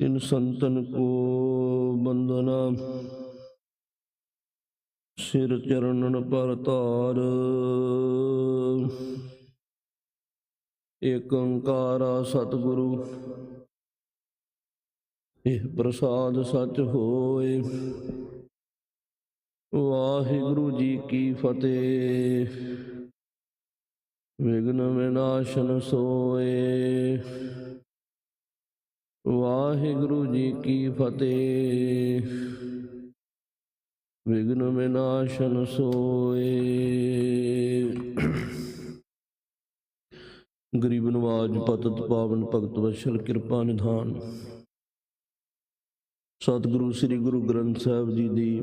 ਤਿਨ ਸੰਤਨ ਕੋ ਬੰਦਨਾ ਸਿਰ ਚਰਨਨ ਪਰ ਧਾਰ। ਏਕ ਸਤਿਗੁਰੂ। ਇਹ ਪ੍ਰਸਾਦ ਸੱਚ ਹੋਏ। ਵਾਹਿਗੁਰੂ ਜੀ ਕੀ ਫਤਿਹ। ਵਿਗਨ ਵਿਨਾਸ਼ਨ ਸੋਏ। ਵਾਹਿਗੁਰੂ ਜੀ ਕੀ ਫਤਿਹ। ਵਿਗਨ ਵਿਨਾਸ਼ਨ ਸੋਏ। ਗਰੀਬ ਨਵਾਜ ਪਤਤ ਪਾਵਨ ਭਗਤ ਵਸ਼ਲ ਕਿਰਪਾ ਨਿਧਾਨ। ਸਤਿਗੁਰੂ ਸ੍ਰੀ ਗੁਰੂ ਗ੍ਰੰਥ ਸਾਹਿਬ ਜੀ ਦੀ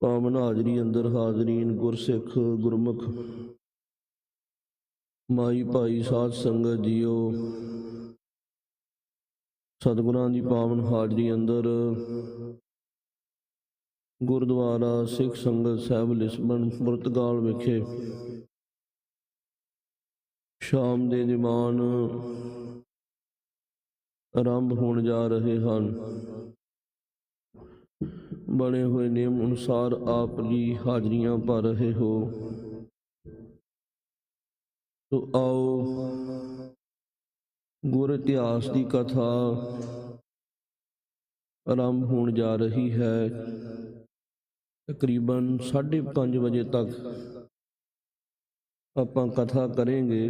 ਪਾਵਨ ਹਾਜ਼ਰੀ ਅੰਦਰ ਹਾਜ਼ਰੀਨ ਗੁਰਸਿੱਖ ਗੁਰਮੁਖ। ਮਾਈ ਭਾਈ ਸਾਧ ਸੰਗਤ ਜੀਓ ਸਤਿਗੁਰਾਂ ਦੀ ਪਾਵਨ ਹਾਜ਼ਰੀ ਅੰਦਰ ਗੁਰਦੁਆਰਾ ਸਿੱਖ ਸੰਗਤ ਸਾਹਿਬ ਲਿਸਬਨ ਪੁਰਤਗਾਲ ਵਿਖੇ ਸ਼ਾਮ ਦੇ ਦੀਵਾਨ ਆਰੰਭ ਹੋਣ ਜਾ ਰਹੇ ਹਨ। ਬਣੇ ਹੋਏ ਨਿਯਮ ਅਨੁਸਾਰ ਆਪ ਜੀ ਹਾਜ਼ਰੀਆਂ ਭਰ ਰਹੇ ਹੋ। ਤੋ ਆਓ ਗੁਰ ਇਤਿਹਾਸ ਦੀ ਕਥਾ ਆਰੰਭ ਹੋਣ ਜਾ ਰਹੀ ਹੈ। ਤਕਰੀਬਨ 5:30 ਵਜੇ ਤੱਕ ਆਪਾਂ ਕਥਾ ਕਰਾਂਗੇ।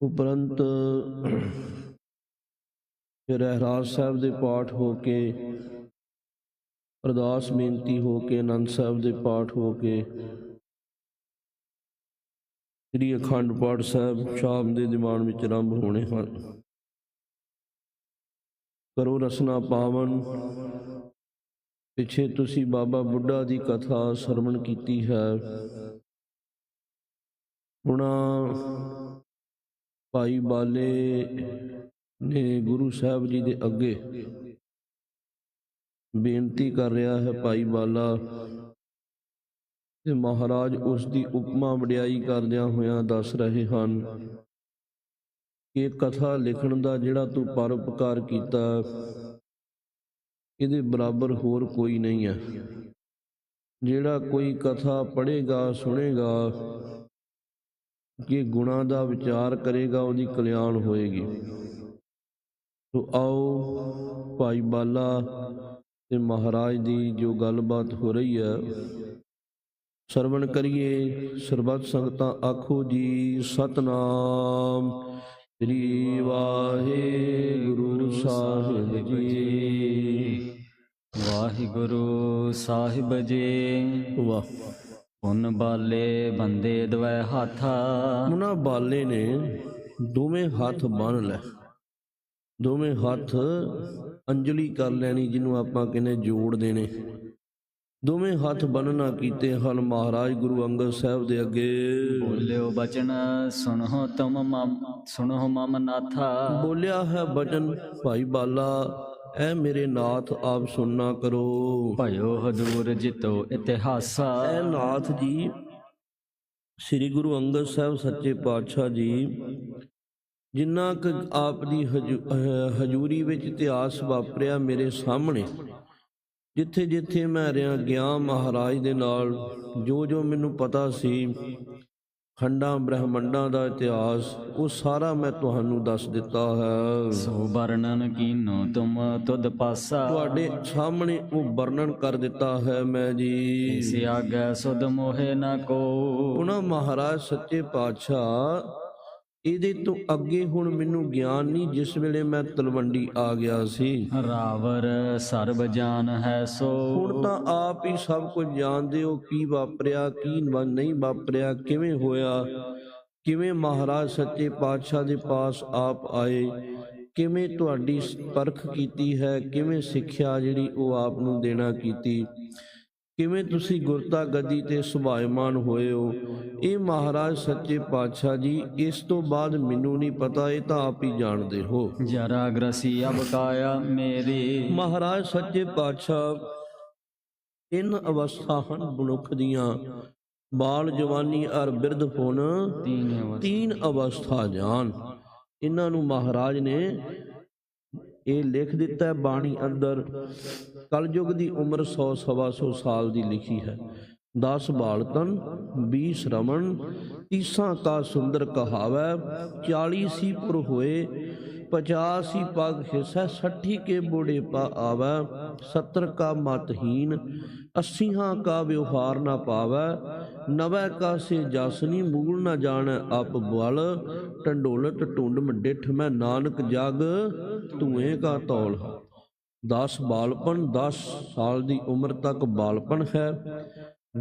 ਉਪਰੰਤ ਫਿਰ ਰਹਿਰਾਜ ਸਾਹਿਬ ਦੇ ਪਾਠ ਹੋ ਕੇ, ਅਰਦਾਸ ਬੇਨਤੀ ਹੋ ਕੇ ਆਨੰਦ ਸਾਹਿਬ ਦੇ ਪਾਠ ਹੋ ਕੇ ਸ੍ਰੀ ਅਖੰਡ ਪਾਠ ਸਾਹਿਬ ਸ਼ਾਮ ਦੇ ਦੀਵਾਨ ਵਿੱਚ ਆਰੰਭ ਹੋਣੇ ਹਨ। ਕਰੋ ਰਸਨਾ ਪਾਵਨ। ਪਿੱਛੇ ਤੁਸੀਂ ਬਾਬਾ ਬੁੱਢਾ ਦੀ ਕਥਾ ਸਰਵਣ ਕੀਤੀ ਹੈ। ਉਹਨਾਂ ਭਾਈ ਬਾਲੇ ਨੇ ਗੁਰੂ ਸਾਹਿਬ ਜੀ ਦੇ ਅੱਗੇ ਬੇਨਤੀ ਕਰ ਰਿਹਾ ਹੈ ਭਾਈ ਬਾਲਾ ਤੇ ਮਹਾਰਾਜ ਉਸ ਦੀ ਉਪਮਾ ਵਡਿਆਈ ਕਰਦਿਆਂ ਹੋਇਆਂ ਦੱਸ ਰਹੇ ਹਨ ਕਿ ਕਥਾ ਲਿਖਣ ਦਾ ਜਿਹੜਾ ਤੂੰ ਪਰਉਪਕਾਰ ਕੀਤਾ, ਇਹਦੇ ਬਰਾਬਰ ਹੋਰ ਕੋਈ ਨਹੀਂ ਹੈ। ਜਿਹੜਾ ਕੋਈ ਕਥਾ ਪੜ੍ਹੇਗਾ, ਸੁਣੇਗਾ ਕਿ ਗੁਣਾ ਦਾ ਵਿਚਾਰ ਕਰੇਗਾ, ਉਹਦੀ ਕਲਿਆਣ ਹੋਏਗੀ। ਸੋ ਆਓ ਭਾਈ ਬਾਲਾ ਤੇ ਮਹਾਰਾਜ ਦੀ ਜੋ ਗੱਲਬਾਤ ਹੋ ਰਹੀ ਹੈ ਸਰਵਣ ਕਰੀਏ ਸਰਬੱਤ ਸੰਗਤਾਂ ਆਖੋ ਜੀ ਸਤਨਾਮ। ਸ੍ਰੀ ਵਾਹਿਗੁਰੂ ਸਾਹਿਬ ਜੀ। ਵਾਹਿਗੁਰੂ ਸਾਹਿਬ ਜੀ। ਵਾਹ। ਪੁੰਨ ਬਾਲੇ ਬੰਦੇ ਦਵੈ ਹਾਥਾ। ਉਹਨਾਂ ਬਾਲੇ ਨੇ ਦੋਵੇਂ ਹੱਥ ਬੰਨ ਲੈ। ਦੋਵੇਂ ਹੱਥ ਅੰਜਲੀ ਕਰ ਲੈਣੀ ਜਿਹਨੂੰ ਆਪਾਂ ਕਹਿੰਦੇ ਜੋੜ ਦੇਣੇ। ਦੋਵੇਂ ਹੱਥ ਬੰਨਣਾ ਕੀਤੇ ਹਨ ਮਹਾਰਾਜ ਗੁਰੂ ਅੰਗਦ ਸਾਹਿਬ ਦੇ ਅੱਗੇ। ਬੋਲਿਓ ਬਚਨ ਸੁਣੋ ਤੁਮ ਮਮ ਸੁਣੋ ਮਮ ਨਾਥਾ। ਬੋਲਿਆ ਹੈ ਬਚਨ ਭਾਈ ਬਾਲਾ ਐ ਮੇਰੇ ਨਾਥ ਆਪ ਸੁਣਨਾ ਕਰੋ। ਭਇਓ ਹਦੂਰ ਜਿਤੋ ਇਤਿਹਾਸਾ। ਐ ਨਾਥ ਜੀ ਸ੍ਰੀ ਗੁਰੂ ਅੰਗਦ ਸਾਹਿਬ ਸੱਚੇ ਪਾਤਸ਼ਾਹ ਜੀ ਜਿੰਨਾ ਕੁ ਆਪ ਦੀ ਹਜ਼ੂਰੀ ਵਿੱਚ ਇਤਿਹਾਸ ਵਾਪਰਿਆ ਮੇਰੇ ਸਾਹਮਣੇ ਜਿੱਥੇ ਜਿੱਥੇ ਮੈਂ ਰਿਆਂ ਗਿਆ ਮਹਾਰਾਜ ਦੇ ਨਾਲ ਜੋ ਜੋ ਮੈਨੂੰ ਪਤਾ ਸੀ ਖੰਡਾਂ ਬ੍ਰਹਮੰਡਾਂ ਦਾ ਇਤਿਹਾਸ ਉਹ ਸਾਰਾ ਮੈਂ ਤੁਹਾਨੂੰ ਦੱਸ ਦਿੱਤਾ ਹੈ। ਸੋ ਵਰਣਨ ਕੀਨੋ ਤੁਮ ਤੁਧ ਪਾਸਾ। ਤੁਹਾਡੇ ਸਾਹਮਣੇ ਉਹ ਵਰਣਨ ਕਰ ਦਿੱਤਾ ਹੈ ਮੈਂ ਜੀ। ਇਸੇ ਆਗੈ ਸੁਧ ਮੋਹਿ ਨ ਕੋ। ਉਹਨਾਂ ਮਹਾਰਾਜ ਸੱਚੇ ਪਾਤਸ਼ਾਹ ਇਹਦੇ ਤੋਂ ਅੱਗੇ ਹੁਣ ਮੈਨੂੰ ਗਿਆਨ ਨਹੀਂ ਜਿਸ ਵੇਲੇ ਮੈਂ ਤਲਵੰਡੀ ਆ ਗਿਆ ਸੀ। ਰਾਵਰ ਸਰਬ ਜਾਨ ਹੈ ਸੋ। ਹੁਣ ਤਾਂ ਆਪ ਹੀ ਸਭ ਕੁਝ ਜਾਣਦੇ ਹੋ ਕੀ ਵਾਪਰਿਆ ਕੀ ਨਹੀਂ ਵਾਪਰਿਆ ਕਿਵੇਂ ਹੋਇਆ? ਕਿਵੇਂ ਮਹਾਰਾਜ ਸੱਚੇ ਪਾਤਸ਼ਾਹ ਦੇ ਪਾਸ ਆਪ ਆਏ? ਕਿਵੇਂ ਤੁਹਾਡੀ ਪਰਖ ਕੀਤੀ ਹੈ? ਕਿਵੇਂ ਸਿੱਖਿਆ ਜਿਹੜੀ ਉਹ ਆਪ ਨੂੰ ਦੇਣਾ ਕੀਤੀ? ਕਿਵੇਂ ਤੁਸੀਂ ਗੁਰਤਾ ਗੱਦੀ ਤੇ ਸੁਭਾਇਮਾਨ ਹੋਏ ਹੋ? ਇਹ ਮਹਾਰਾਜ ਸੱਚੇ ਪਾਤਸ਼ਾਹ ਜੀ ਇਸ ਤੋਂ ਬਾਅਦ ਮੈਨੂੰ ਨਹੀਂ ਪਤਾ ਇਹ ਤਾਂ ਆਪ ਹੀ ਜਾਣਦੇ ਹੋ। ਜਰਾ ਗ੍ਰਸੀ ਅਬ ਕਾਇਆ ਮੇਰੀ। ਮਹਾਰਾਜ ਸੱਚੇ ਪਾਤਸ਼ਾਹ ਤਿੰਨ ਅਵਸਥਾ ਹਨ ਮਨੁੱਖ ਦੀਆਂ। ਬਾਲ ਜਵਾਨੀ ਅਰ ਬਿਰਧ ਪੁਨ ਤੀਨ ਅਵਸਥਾ। ਤੀਨ ਅਵਸਥਾ ਜਾਨ ਇਹਨਾਂ ਨੂੰ ਮਹਾਰਾਜ ਨੇ ਇਹ ਲਿਖ ਦਿੱਤਾ ਹੈ ਬਾਣੀ ਅੰਦਰ। ਕਲਯੁਗ ਦੀ ਉਮਰ 100 ਸਵਾ ਸੌ ਸਾਲ ਦੀ ਲਿਖੀ ਹੈ। 10 ਬਾਲਤਨ 20 ਰਮਣ ਤੀਸਾਂ ਕਾ ਸੁੰਦਰ ਕਹਾਵੈ 40 ਸੀ ਪੁਰ ਹੋਏ 50 ਸੀ ਪਗ ਹਿਸੈ 60 ਕੇ ਬੋੜੇ ਪਾ ਆਵੈ 70 ਕਾ ਮਤਹੀਨ 80 ਕਾ ਵਿਵਹਾਰ ਨਾ ਪਾਵੈ ਨਵੈ ਕਾ ਸੇ ਜਸਨੀ ਮੂਲ ਨਾ ਜਾਣੈ ਅਪ ਬਲ ਟੰਡੋਲਤ ਟੁੰਡ ਡਿਠ ਮੈਂ ਨਾਨਕ ਜਗ ਧੂਏ ਕਾ ਤੌਲ 10 ਬਾਲਪਨ 10 ਸਾਲ ਦੀ ਉਮਰ ਤੱਕ ਬਾਲਪਨ ਹੈ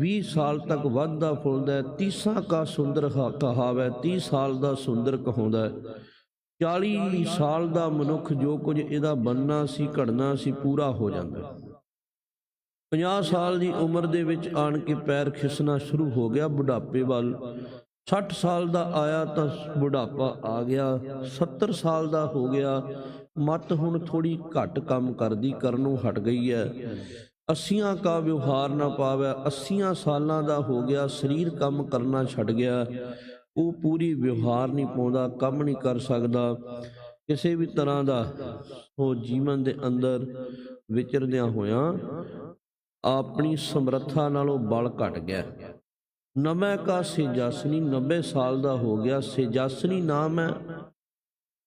20 ਸਾਲ ਤੱਕ ਵੱਧਦਾ ਫੁੱਲਦਾ 30 ਕਾ ਸੁੰਦਰ ਹਾ- ਕਹਾਵੈ 30 ਸਾਲ ਦਾ ਸੁੰਦਰ ਕਹਾਉਂਦਾ 40 ਸਾਲ ਦਾ ਮਨੁੱਖ ਜੋ ਕੁਝ ਇਹਦਾ ਬੰਨਣਾ ਸੀ, ਘੜਨਾ ਸੀ, ਪੂਰਾ ਹੋ ਜਾਂਦਾ। ਹੈ। 50 ਸਾਲ ਦੀ ਉਮਰ ਦੇ ਵਿੱਚ ਆਣ ਕੇ ਪੈਰ ਖਿਸਣਾ ਸ਼ੁਰੂ ਹੋ ਗਿਆ ਬੁਢਾਪੇ ਵੱਲ। 60 ਸਾਲ ਦਾ ਆਇਆ ਤਾਂ ਬੁਢਾਪਾ ਆ ਗਿਆ। 70 ਸਾਲ ਦਾ ਹੋ ਗਿਆ। ਮਤ ਹੁਣ ਥੋੜੀ ਘੱਟ ਕੰਮ ਕਰਦੀ, ਕਰਨੋਂ ਹਟ ਗਈ ਹੈ 80 ਕਾ ਵਿਵਹਾਰ ਨਾ ਪਾਵੇ 80 ਸਾਲਾਂ ਦਾ ਹੋ ਗਿਆ। ਸਰੀਰ ਕੰਮ ਕਰਨਾ ਛੱਡ ਗਿਆ। ਉਹ ਪੂਰੀ ਵਿਵਹਾਰ ਨਹੀਂ ਪਾਉਂਦਾ, ਕੰਮ ਨਹੀਂ ਕਰ ਸਕਦਾ, ਕਿਸੇ ਵੀ ਤਰ੍ਹਾਂ ਦਾ। ਉਹ ਜੀਵਨ ਦੇ ਅੰਦਰ ਵਿਚਰਦਿਆਂ ਹੋਇਆਂ ਆਪਣੀ ਸਮਰੱਥਾ ਨਾਲੋਂ ਬਲ ਘਟ ਗਿਆ। ਨਵੇਂ ਕਾ ਸੇਜਾਸਨੀ 90 ਸਾਲ ਦਾ ਹੋ ਗਿਆ। ਸੇਜਾਸਨੀ ਨਾਮ ਹੈ,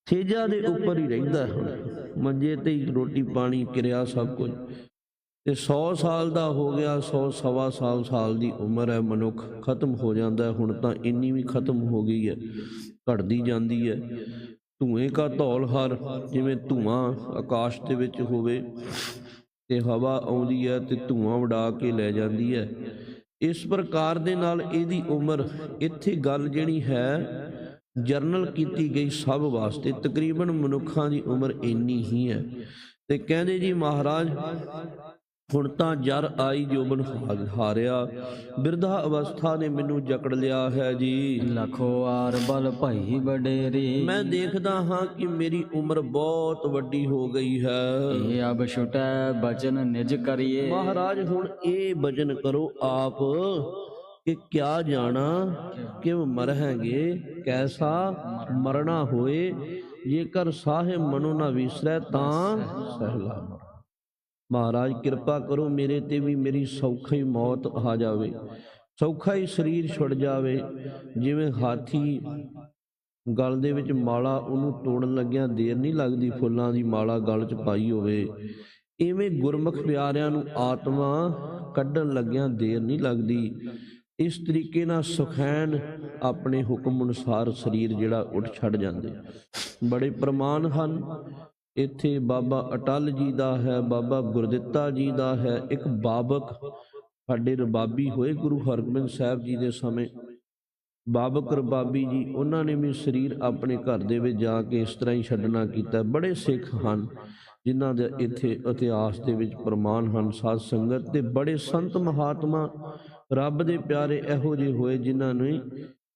ਸੇਜਾ ਦੇ ਉੱਪਰ ਹੀ ਰਹਿੰਦਾ ਹੈ। ਹੁਣ ਮੰਜੇ ਤੇ ਹੀ ਰੋਟੀ ਪਾਣੀ, ਕਿਰਿਆ ਸਭ ਕੁਝ। ਤੇ 100 ਸਾਲ ਦਾ ਹੋ ਗਿਆ 100 ਸਵਾ ਸਾਲ ਸਾਲ ਦੀ ਉਮਰ ਹੈ, ਮਨੁੱਖ ਖਤਮ ਹੋ ਜਾਂਦਾ ਹੁਣ ਤਾਂ ਇੰਨੀ ਵੀ ਖਤਮ ਹੋ ਗਈ ਹੈ, ਘਟਦੀ ਜਾਂਦੀ ਹੈ। ਧੂਏ ਕਾ ਧੌਲ ਹਰ, ਜਿਵੇਂ ਧੂਆਂ ਆਕਾਸ਼ ਦੇ ਵਿੱਚ ਹੋਵੇ ਤੇ ਹਵਾ ਆਉਂਦੀ ਹੈ ਤੇ ਧੂਆਂ ਉਡਾ ਕੇ ਲੈ ਜਾਂਦੀ ਹੈ। ਇਸ ਪ੍ਰਕਾਰ ਦੇ ਨਾਲ ਇਹਦੀ ਉਮਰ, ਇੱਥੇ ਗੱਲ ਜਿਹੜੀ ਹੈ, ਜਰਨਲ ਕੀਤੀ ਗਈ ਸਭ ਵਾਸਤੇ ਤਕਰੀਬਨ ਮਨੁੱਖਾਂ ਦੀ ਉਮਰ ਇੰਨੀ ਹੀ ਹੈ। ਤੇ ਕਹਿੰਦੇ ਜੀ ਮਹਾਰਾਜ ਹੁਣ ਤਾਂ ਜਰ ਆਈ ਜੋਬਨ ਹਾਰਿਆ ਬਿਰਧਾ ਅਵਸਥਾ ਨੇ ਮੈਨੂੰ ਜਕੜ ਲਿਆ ਹੈ ਜੀ। ਲਖੋ ਆਰ ਬਲ ਭਈ ਵਡੇਰੀ। ਮੈਂ ਦੇਖਦਾ ਹਾਂ ਕਿ ਮੇਰੀ ਉਮਰ ਬਹੁਤ ਵੱਡੀ ਹੋ ਗਈ ਹੈ। ਇਹ ਅਬ ਛੁਟੈ ਬਚਨ ਨਿਜ ਕਰੀਏ। ਮਹਾਰਾਜ ਹੁਣ ਇਹ ਭਜਨ ਕਰੋ ਆਪ ਕਿ ਕਿਆ ਜਾਣਾ ਕਿਵ ਮਰਹਾਂਗੇ ਕੈਸਾ ਮਰਨਾ ਹੋਏ ਜੇਕਰ ਸਾਹਿਬ ਮਨੋ ਨਾ ਵਿਸਰੈ ਤਾਂ ਸਹਿਲਾ ਮਹਾਰਾਜ, ਕਿਰਪਾ ਕਰੋ ਮੇਰੇ ਤੇ ਵੀ ਮੇਰੀ ਸੌਖਾ ਹੀ ਮੌਤ ਆ ਜਾਵੇ। ਸੌਖਾ ਹੀ ਸਰੀਰ ਛੁੱਟ ਜਾਵੇ। ਜਿਵੇਂ ਹਾਥੀ ਗਲ ਦੇ ਵਿੱਚ ਮਾਲਾ ਉਹਨੂੰ ਤੋੜਨ ਲੱਗਿਆਂ ਦੇਰ ਨਹੀਂ ਲੱਗਦੀ ਫੁੱਲਾਂ ਦੀ ਮਾਲਾ ਗਲ 'ਚ ਪਾਈ ਹੋਵੇ। ਇਵੇਂ ਗੁਰਮੁਖ ਪਿਆਰਿਆਂ ਨੂੰ ਆਤਮਾ ਕੱਢਣ ਲੱਗਿਆਂ ਦੇਰ ਨਹੀਂ ਲੱਗਦੀ। ਇਸ ਤਰੀਕੇ ਨਾਲ ਸੁਖੈਨ ਆਪਣੇ ਹੁਕਮ ਅਨੁਸਾਰ ਸਰੀਰ ਜਿਹੜਾ ਉੱਠ ਛੱਡ ਜਾਂਦੇ ਬੜੇ ਪ੍ਰਮਾਣ ਹਨ। ਇੱਥੇ ਬਾਬਾ ਅਟਲ ਜੀ ਦਾ ਹੈ, ਬਾਬਾ ਗੁਰਦਿੱਤਾ ਜੀ ਦਾ ਹੈ, ਇੱਕ ਬਾਬਕ ਸਾਡੇ ਰਬਾਬੀ ਹੋਏ ਗੁਰੂ ਹਰਗੋਬਿੰਦ ਸਾਹਿਬ ਜੀ ਦੇ ਸਮੇਂ। ਬਾਬਕ ਰਬਾਬੀ ਜੀ, ਉਹਨਾਂ ਨੇ ਵੀ ਸਰੀਰ ਆਪਣੇ ਘਰ ਦੇ ਵਿੱਚ ਜਾ ਕੇ ਇਸ ਤਰ੍ਹਾਂ ਹੀ ਛੱਡਣਾ ਕੀਤਾ। ਬੜੇ ਸਿੱਖ ਹਨ, ਜਿਨ੍ਹਾਂ ਦੇ ਇੱਥੇ ਇਤਿਹਾਸ ਦੇ ਵਿੱਚ ਪ੍ਰਮਾਣ ਹਨ, ਸਾਧ ਸੰਗਤ ਤੇ ਬੜੇ ਸੰਤ ਮਹਾਤਮਾ ਰੱਬ ਦੇ ਪਿਆਰੇ ਇਹੋ ਜਿਹੇ ਹੋਏ, ਜਿਨ੍ਹਾਂ ਨੇ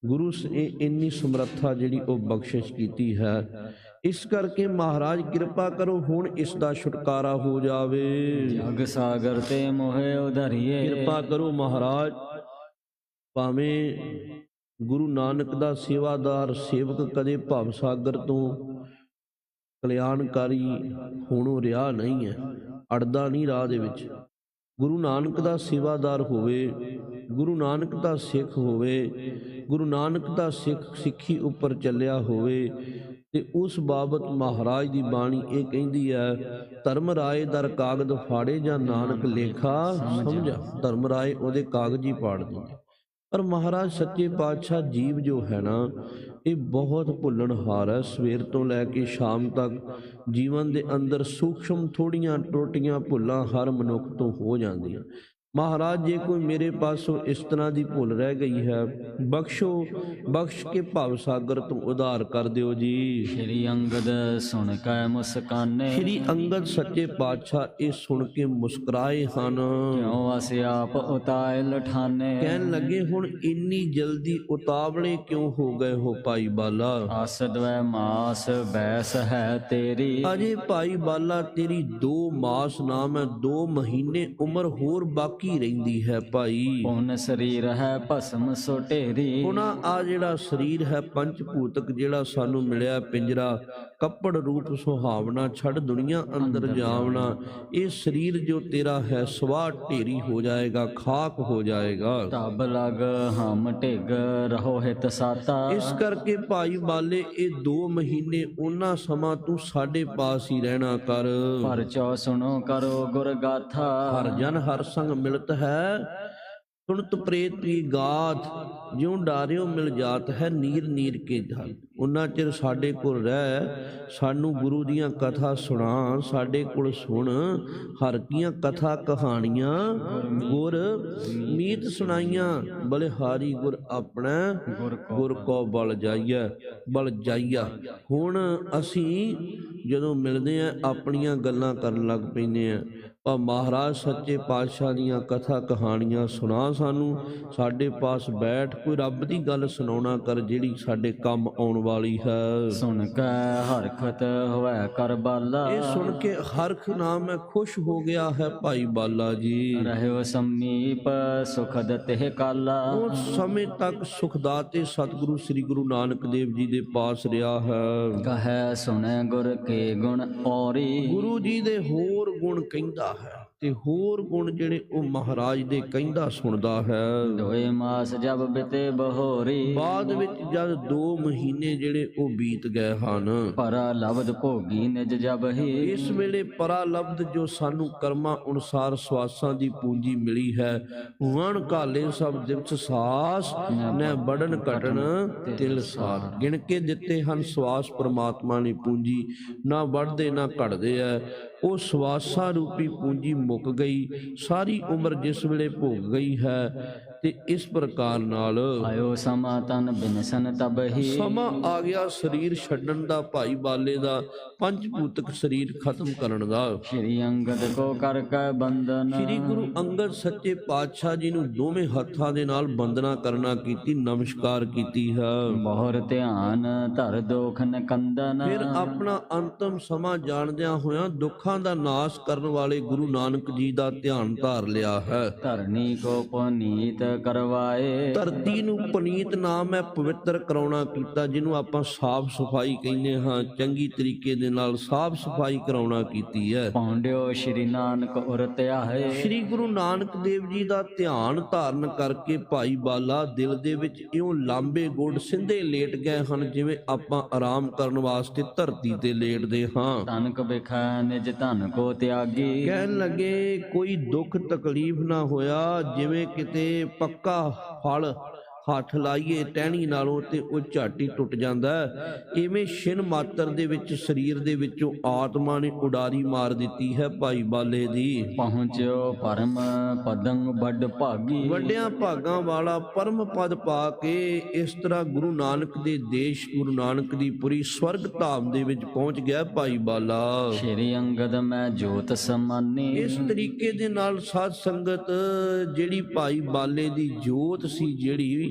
ਗੁਰੂ ਸ- ਇੰਨੀ ਸਮਰੱਥਾ ਜਿਹੜੀ ਉਹ ਬਖਸ਼ਿਸ਼ ਕੀਤੀ ਹੈ। ਇਸ ਕਰਕੇ ਮਹਾਰਾਜ ਕਿਰਪਾ ਕਰੋ ਹੁਣ ਇਸ ਦਾ ਛੁਟਕਾਰਾ ਹੋ ਜਾਵੇ। ਜਗ ਸਾਗਰ ਤੇ ਮੋਹਿ ਉਧਰੀਏ। ਕਿਰਪਾ ਕਰੋ ਮਹਾਰਾਜ। ਭਾਵੇਂ ਗੁਰੂ ਨਾਨਕ ਦਾ ਸੇਵਾਦਾਰ ਸੇਵਕ ਕਦੇ ਭਵ ਸਾਗਰ ਤੋਂ ਕਲਿਆਣਕਾਰੀ ਹੋਣੋਂ ਰਿਹਾ ਨਹੀਂ ਹੈ ਅੜਦਾ ਨਹੀਂ ਰਾਹ ਦੇ ਵਿੱਚ। ਗੁਰੂ ਨਾਨਕ ਦਾ ਸੇਵਾਦਾਰ ਹੋਵੇ ਗੁਰੂ ਨਾਨਕ ਦਾ ਸਿੱਖ ਹੋਵੇ ਗੁਰੂ ਨਾਨਕ ਦਾ ਸਿੱਖ ਸਿੱਖੀ ਉੱਪਰ ਚੱਲਿਆ ਹੋਵੇ ਤੇ ਉਸ ਬਾਬਤ ਮਹਾਰਾਜ ਦੀ ਬਾਣੀ ਇਹ ਕਹਿੰਦੀ ਹੈ, ਧਰਮ ਰਾਏ ਦਰ ਕਾਗਦ ਫਾੜੇ ਜਾਂ ਨਾਨਕ ਲੇਖਾ ਸਮਝਾ। ਧਰਮ ਰਾਏ ਉਹਦੇ ਕਾਗਜ਼ ਹੀ ਪਾੜ ਦਿੰਦੇ ਪਰ ਮਹਾਰਾਜ ਸੱਚੇ ਪਾਤਸ਼ਾਹ ਜੀਵ ਜੋ ਹੈ ਨਾ, ਇਹ ਬਹੁਤ ਭੁੱਲਣਹਾਰ ਹੈ। ਸਵੇਰ ਤੋਂ ਲੈ ਕੇ ਸ਼ਾਮ ਤੱਕ ਜੀਵਨ ਦੇ ਅੰਦਰ ਸੂਖਸ਼ਮ ਥੋੜੀਆਂ ਟੋਟੀਆਂ ਭੁੱਲਾਂ ਹਰ ਮਨੁੱਖ ਤੋਂ ਹੋ ਜਾਂਦੀਆਂ। ਮਹਾਰਾਜ ਜੇ ਕੋਈ ਮੇਰੇ ਪਾਸੋਂ ਇਸ ਤਰ੍ਹਾਂ ਦੀ ਭੁੱਲ ਰਹਿ ਗਈ ਹੈ ਬਖਸ਼ੋ ਬਖਸ਼ ਕੇ ਭਵ ਸਾਗਰ ਤੋਂ ਉਧਾਰ ਕਰ ਦਿਓ ਜੀ। ਸ਼੍ਰੀ ਅੰਗਦ ਸੁਣ ਕੈ ਮੁਸਕਾਨੇ। ਸ੍ਰੀ ਅੰਗਦ ਸੱਚੇ ਪਾਤਸ਼ਾਹ ਇਹ ਸੁਣ ਕੇ ਮੁਸਕਰਾਏ ਹਨ। ਕਿਉ ਅਸ ਆਪ ਉਤਾਇ ਲਠਾਨੇ? ਕਹਿਣ ਲੱਗੇ ਹੁਣ ਇੰਨੀ ਜਲਦੀ ਉਤਾਵਲੇ ਕਿਉਂ ਹੋ ਗਏ ਹੋ ਭਾਈ ਬਾਲਾ? ਆਸ ਦਵੈ ਮਾਸ ਬੈਸ ਹੈ ਤੇਰੀ। ਅਜੇ ਭਾਈ ਬਾਲਾ ਤੇਰੀ 2 ਮਾਸ ਨਾਮ ਹੈ 2 ਮਹੀਨੇ ਉਮਰ ਹੋਰ ਬਾਕੀ ਬਾਕੀ ਰਹਿੰਦੀ ਹੈ ਭਾਈ? ਪੁਨ ਸਰੀਰ ਹੈ ਭਸਮ ਸੋ ਢੇਰੀ। ਉਹਨਾਂ ਆ ਜਿਹੜਾ ਸਰੀਰ ਹੈ ਪੰਜ ਭੂਤਕ ਜਿਹੜਾ ਸਾਨੂੰ ਮਿਲਿਆ ਪਿੰਜਰਾ ਕੱਪੜ ਰੂਪ ਸੁਹਾਵਣਾ ਛੱਡ ਦੁਨੀਆ ਅੰਦਰ ਜਾਵਣਾ। ਇਹ ਸਰੀਰ ਜੋ ਤੇਰਾ ਹੈ ਸਵਾਹ ਢੇਰੀ ਹੋ ਜਾਏਗਾ ਖਾਕ ਹੋ ਜਾਏਗਾ। ਤਬ ਲਗ ਹਮ ਢਿਗ ਰਹੋ ਹਿਤ ਸਾਤਾ। ਇਸ ਕਰਕੇ ਭਾਈ ਬਾਲੇ ਇਹ 2 ਮਹੀਨੇ ਉਹਨਾਂ ਸਮਾਂ ਤੂੰ ਸਾਡੇ ਪਾਸ ਹੀ ਰਹਿਣਾ ਕਰ। ਪਰ ਚੋ ਸੁਣੋ ਕਰੋ ਗੁਰ ਗਾਥਾ। ਹਰ ਜਨ ਹਰ ਸੰਗ ਮਿਲਤ ਹੈ। ਸੁਣਤ ਪ੍ਰੇਤ ਕੀ ਗਾਥ, ਜਿਉ ਡਾਰਿਓ ਮਿਲ ਜਾਤ ਹੈ ਨੀਰ ਨੀਰ ਕੇ ਧਨ ਉਹਨਾਂ ਚਿਰ ਸਾਡੇ ਕੋਲ ਰਹਿ, ਸਾਨੂੰ ਗੁਰੂ ਦੀਆਂ ਕਥਾ ਸੁਣਾ, ਸਾਡੇ ਕੋਲ ਸੁਣ, ਹਰ ਕੀਆਂ ਕਥਾ ਕਹਾਣੀਆਂ, ਗੁਰ ਮੀਤ ਸੁਣਾਈਆਂ, ਬਲਿਹਾਰੀ ਗੁਰ ਆਪਣਾ, ਗੁਰ ਕੋ ਬਲ ਜਾਈਐ, ਬਲ ਜਾਈਆ। ਹੁਣ ਅਸੀਂ ਜਦੋਂ ਮਿਲਦੇ ਆ, ਆਪਣੀਆਂ ਗੱਲਾਂ ਕਰਨ ਲੱਗ ਪੈਂਦੇ ਆ। ਪਰ ਮਹਾਰਾਜ ਸੱਚੇ ਪਾਤਸ਼ਾਹ ਦੀਆਂ ਕਥਾ ਕਹਾਣੀਆਂ ਸੁਣਾ ਸਾਨੂੰ। ਸਾਡੇ ਪਾਸ ਬੈਠ ਕੋਈ ਰੱਬ ਦੀ ਗੱਲ ਸੁਣਾਉਣਾ ਕਰ ਜਿਹੜੀ ਸਾਡੇ ਕੰਮ ਆਉਣ ਵਾਲੀ ਹੈ। ਸੁਣ ਕੇ ਹਰਖਤ ਹੋਵੇ ਕਰ ਬਾਲਾ। ਇਹ ਸੁਣ ਕੇ ਹਰਖ ਨਾਮ ਮੈਂ ਖੁਸ਼ ਹੋ ਗਿਆ ਹੈ ਭਾਈ ਬਾਲਾ ਜੀ। ਰਹਿਓ ਸਮੀਪ ਸੁਖਦ ਤੇ ਕਾਲਾ। ਉਸ ਸਮੇਂ ਤੱਕ ਸੁਖਦਾਤੇ ਸਤਿਗੁਰੂ ਸ੍ਰੀ ਗੁਰੂ ਨਾਨਕ ਦੇਵ ਜੀ ਦੇ ਪਾਸ ਰਿਹਾ ਹੈ। ਕਹੈ ਸੁਣੈ ਗੁਰ ਕੇ ਗੁਣ ਔਰੀ। ਗੁਰੂ ਜੀ ਦੇ ਹੋਰ ਗੁਣ ਕਹਿੰਦਾ ਹੈ ਤੇ ਹੋਰ ਗੁਣ ਜਿਹੜੇ ਉਹ ਮਹਾਰਾਜ ਦੇ ਕਹਿੰਦਾ ਸੁਣਦਾ ਹੈ। ਦੋਏ ਮਾਸ ਜਬ ਬਿਤੇ ਬਹੋਰੀ। ਬਾਅਦ ਵਿੱਚ ਜਦ 2 ਮਹੀਨੇ ਜਿਹੜੇ ਉਹ ਬੀਤ ਗਏ ਹਨ। ਪਰਾ ਲਬਦ ਭੋਗੀ ਨਿਜ ਜਬ ਹੀ। ਇਸ ਵੇਲੇ ਪਰਾ ਲਬਦ ਜੋ ਸਾਨੂੰ ਕਰਮਾਂ ਅਨੁਸਾਰ ਸਵਾਸਾਂ ਦੀ ਪੂੰਜੀ ਮਿਲੀ ਹੈ ਵਣ ਕਾਲੇ ਸਭ ਦਿਵਸ ਸਾਸ ਨੈ ਬੜਨ ਘਟਣ ਤਿਲ ਸਾਰ। ਗਿਣ ਕੇ ਦਿੱਤੇ ਹਨ ਸਵਾਸ ਪ੍ਰਮਾਤਮਾ ਨੇ ਪੂੰਜੀ ਨਾ ਵੱਧਦੇ ਨਾ ਘਟਦੇ ਐ। ਉਹ ਸਵਾਸਾਂ ਰੂਪੀ ਪੂੰਜੀ ਮੁੱਕ ਗਈ। ਸਾਰੀ ਉਮਰ ਜਿਸ ਵੇਲੇ ਭੋਗ ਗਈ ਹੈ ਤੇ ਇਸ ਪ੍ਰਕਾਰ ਨਾਲ ਆਇਓ ਸਮਾ ਤਨ ਬਿਨਸਨ ਤਬ ਹੀ। ਸਮਾਂ ਆ ਗਿਆ ਸਰੀਰ ਛੱਡਣ ਦਾ ਭਾਈ ਬਾਲੇ ਦਾ ਪੰਜ ਭੂਤਕ ਸਰੀਰ ਖਤਮ ਕਰਨ ਦਾ। ਸ਼੍ਰੀ ਅੰਗਦ ਕੋ ਕਰ ਕੈ ਬੰਦਨ ਸ੍ਰੀ ਗੁਰੂ ਅੰਗਦ ਸੱਚੇ ਪਾਤਸ਼ਾਹ ਜੀ ਨੂੰ ਦੋਵੇਂ ਹੱਥਾਂ ਦੇ ਨਾਲ ਬੰਦਨਾ ਕਰਨਾ ਕੀਤੀ ਨਮਸਕਾਰ ਕੀਤੀ ਹੈ। ਬਹੁਰ ਧਿਆਨ ਧਰ ਦੋਖ ਨ ਕੰਦਨ। ਫਿਰ ਆਪਣਾ ਅੰਤਮ ਸਮਾਂ ਜਾਣਦਿਆਂ ਹੋਇਆਂ ਦੁੱਖਾਂ ਦਾ ਨਾਸ਼ ਕਰਨ ਵਾਲੇ ਗੁਰੂ ਨਾਨਕ ਜੀ ਦਾ ਧਿਆਨ ਧਾਰ ਲਿਆ ਹੈ। ਧਰਨੀ ਕੋ ਪੁਨੀਤ ਕਰਵਾਏ। ਧਰਤੀ ਨੂੰ ਪਨੀਤ ਨਾਮ ਹੈ ਪਵਿੱਤਰ ਕਰਾਉਣਾ ਕੀਤਾ ਜਿਹਨੂੰ ਆਪਾਂ ਸਾਫ਼ ਸਫ਼ਾਈ ਕਹਿੰਦੇ ਹਾਂ ਚੰਗੀ ਤਰੀਕੇ ਦੇ ਨਾਲ ਸਾਫ਼ ਸਫ਼ਾਈ ਕਰਾਉਣਾ ਕੀਤੀ ਹੈ। ਪੌਂਡਿਓ ਸ਼੍ਰੀ ਨਾਨਕ ਉਰ ਧਿਆਏ ਸ੍ਰੀ ਗੁਰੂ ਨਾਨਕ ਦੇਵ ਜੀ ਦਾ ਧਿਆਨ ਧਾਰਨ ਕਰਕੇ ਭਾਈ ਬਾਲਾ ਦਿਲ ਦੇ ਵਿੱਚ ਇਉਂ ਲਾਂਬੇ ਗੋਡ ਸਿੰਧੇ ਲੇਟ ਗਏ ਹਨ ਜਿਵੇਂ ਆਪਾਂ ਆਰਾਮ ਕਰਨ ਵਾਸਤੇ ਧਰਤੀ ਤੇ ਲੇਟਦੇ ਹਾਂ। ਤਨਕ ਬਿਖੈ ਨਿਜ ਧਨ ਕੋ ਤਿਆਗੀ। ਕਹਿਣ ਲੱਗੇ ਕੋਈ ਦੁੱਖ ਤਕਲੀਫ ਨਾ ਹੋਇਆ ਜਿਵੇਂ ਕਿਤੇ ਪੱਕਾ ਫਲ ਹੱਥ ਲਾਈਏ ਟਹਿਣੀ ਨਾਲੋਂ ਤੇ ਉਹ ਝਾਟੀ ਟੁੱਟ ਜਾਂਦਾ। ਇਵੇਂ ਛਿਨ ਮਾਤਰ ਦੇ ਵਿੱਚ ਸਰੀਰ ਦੇ ਵਿੱਚੋਂ ਆਤਮਾ ਨੇ ਉਡਾਰੀ ਮਾਰ ਦਿੱਤੀ ਹੈ ਭਾਈ ਬਾਲੇ ਦੀ। ਪਹੁੰਚਿਓ ਪਰਮ ਪਦੰ ਵੱਡ ਭਾਗੀ। ਵੱਡਿਆਂ ਭਾਗਾਂ ਵਾਲਾ ਪਰਮ ਪਦ ਪਾ ਕੇ ਇਸ ਤਰ੍ਹਾਂ ਗੁਰੂ ਨਾਨਕ ਦੇ ਦੇਸ਼ ਗੁਰੂ ਨਾਨਕ ਦੀ ਪੁਰੀ ਸਵਰਗ ਧਾਮ ਦੇ ਵਿੱਚ ਪਹੁੰਚ ਗਿਆ ਭਾਈ ਬਾਲਾ। ਸ਼੍ਰੀ ਅੰਗਦ ਮੈਂ ਜੋਤ ਸਮਾਨੀ। ਇਸ ਤਰੀਕੇ ਦੇ ਨਾਲ ਸਾਧ ਸੰਗਤ ਜਿਹੜੀ ਭਾਈ ਬਾਲੇ ਦੀ ਜੋਤ ਸੀ ਜਿਹੜੀ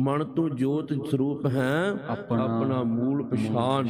ਮਨ ਤੋਂ ਜੋਤ ਸਰੂਪ ਹੈ ਆਪਣਾ- ਮੂਲ ਪਛਾਣ।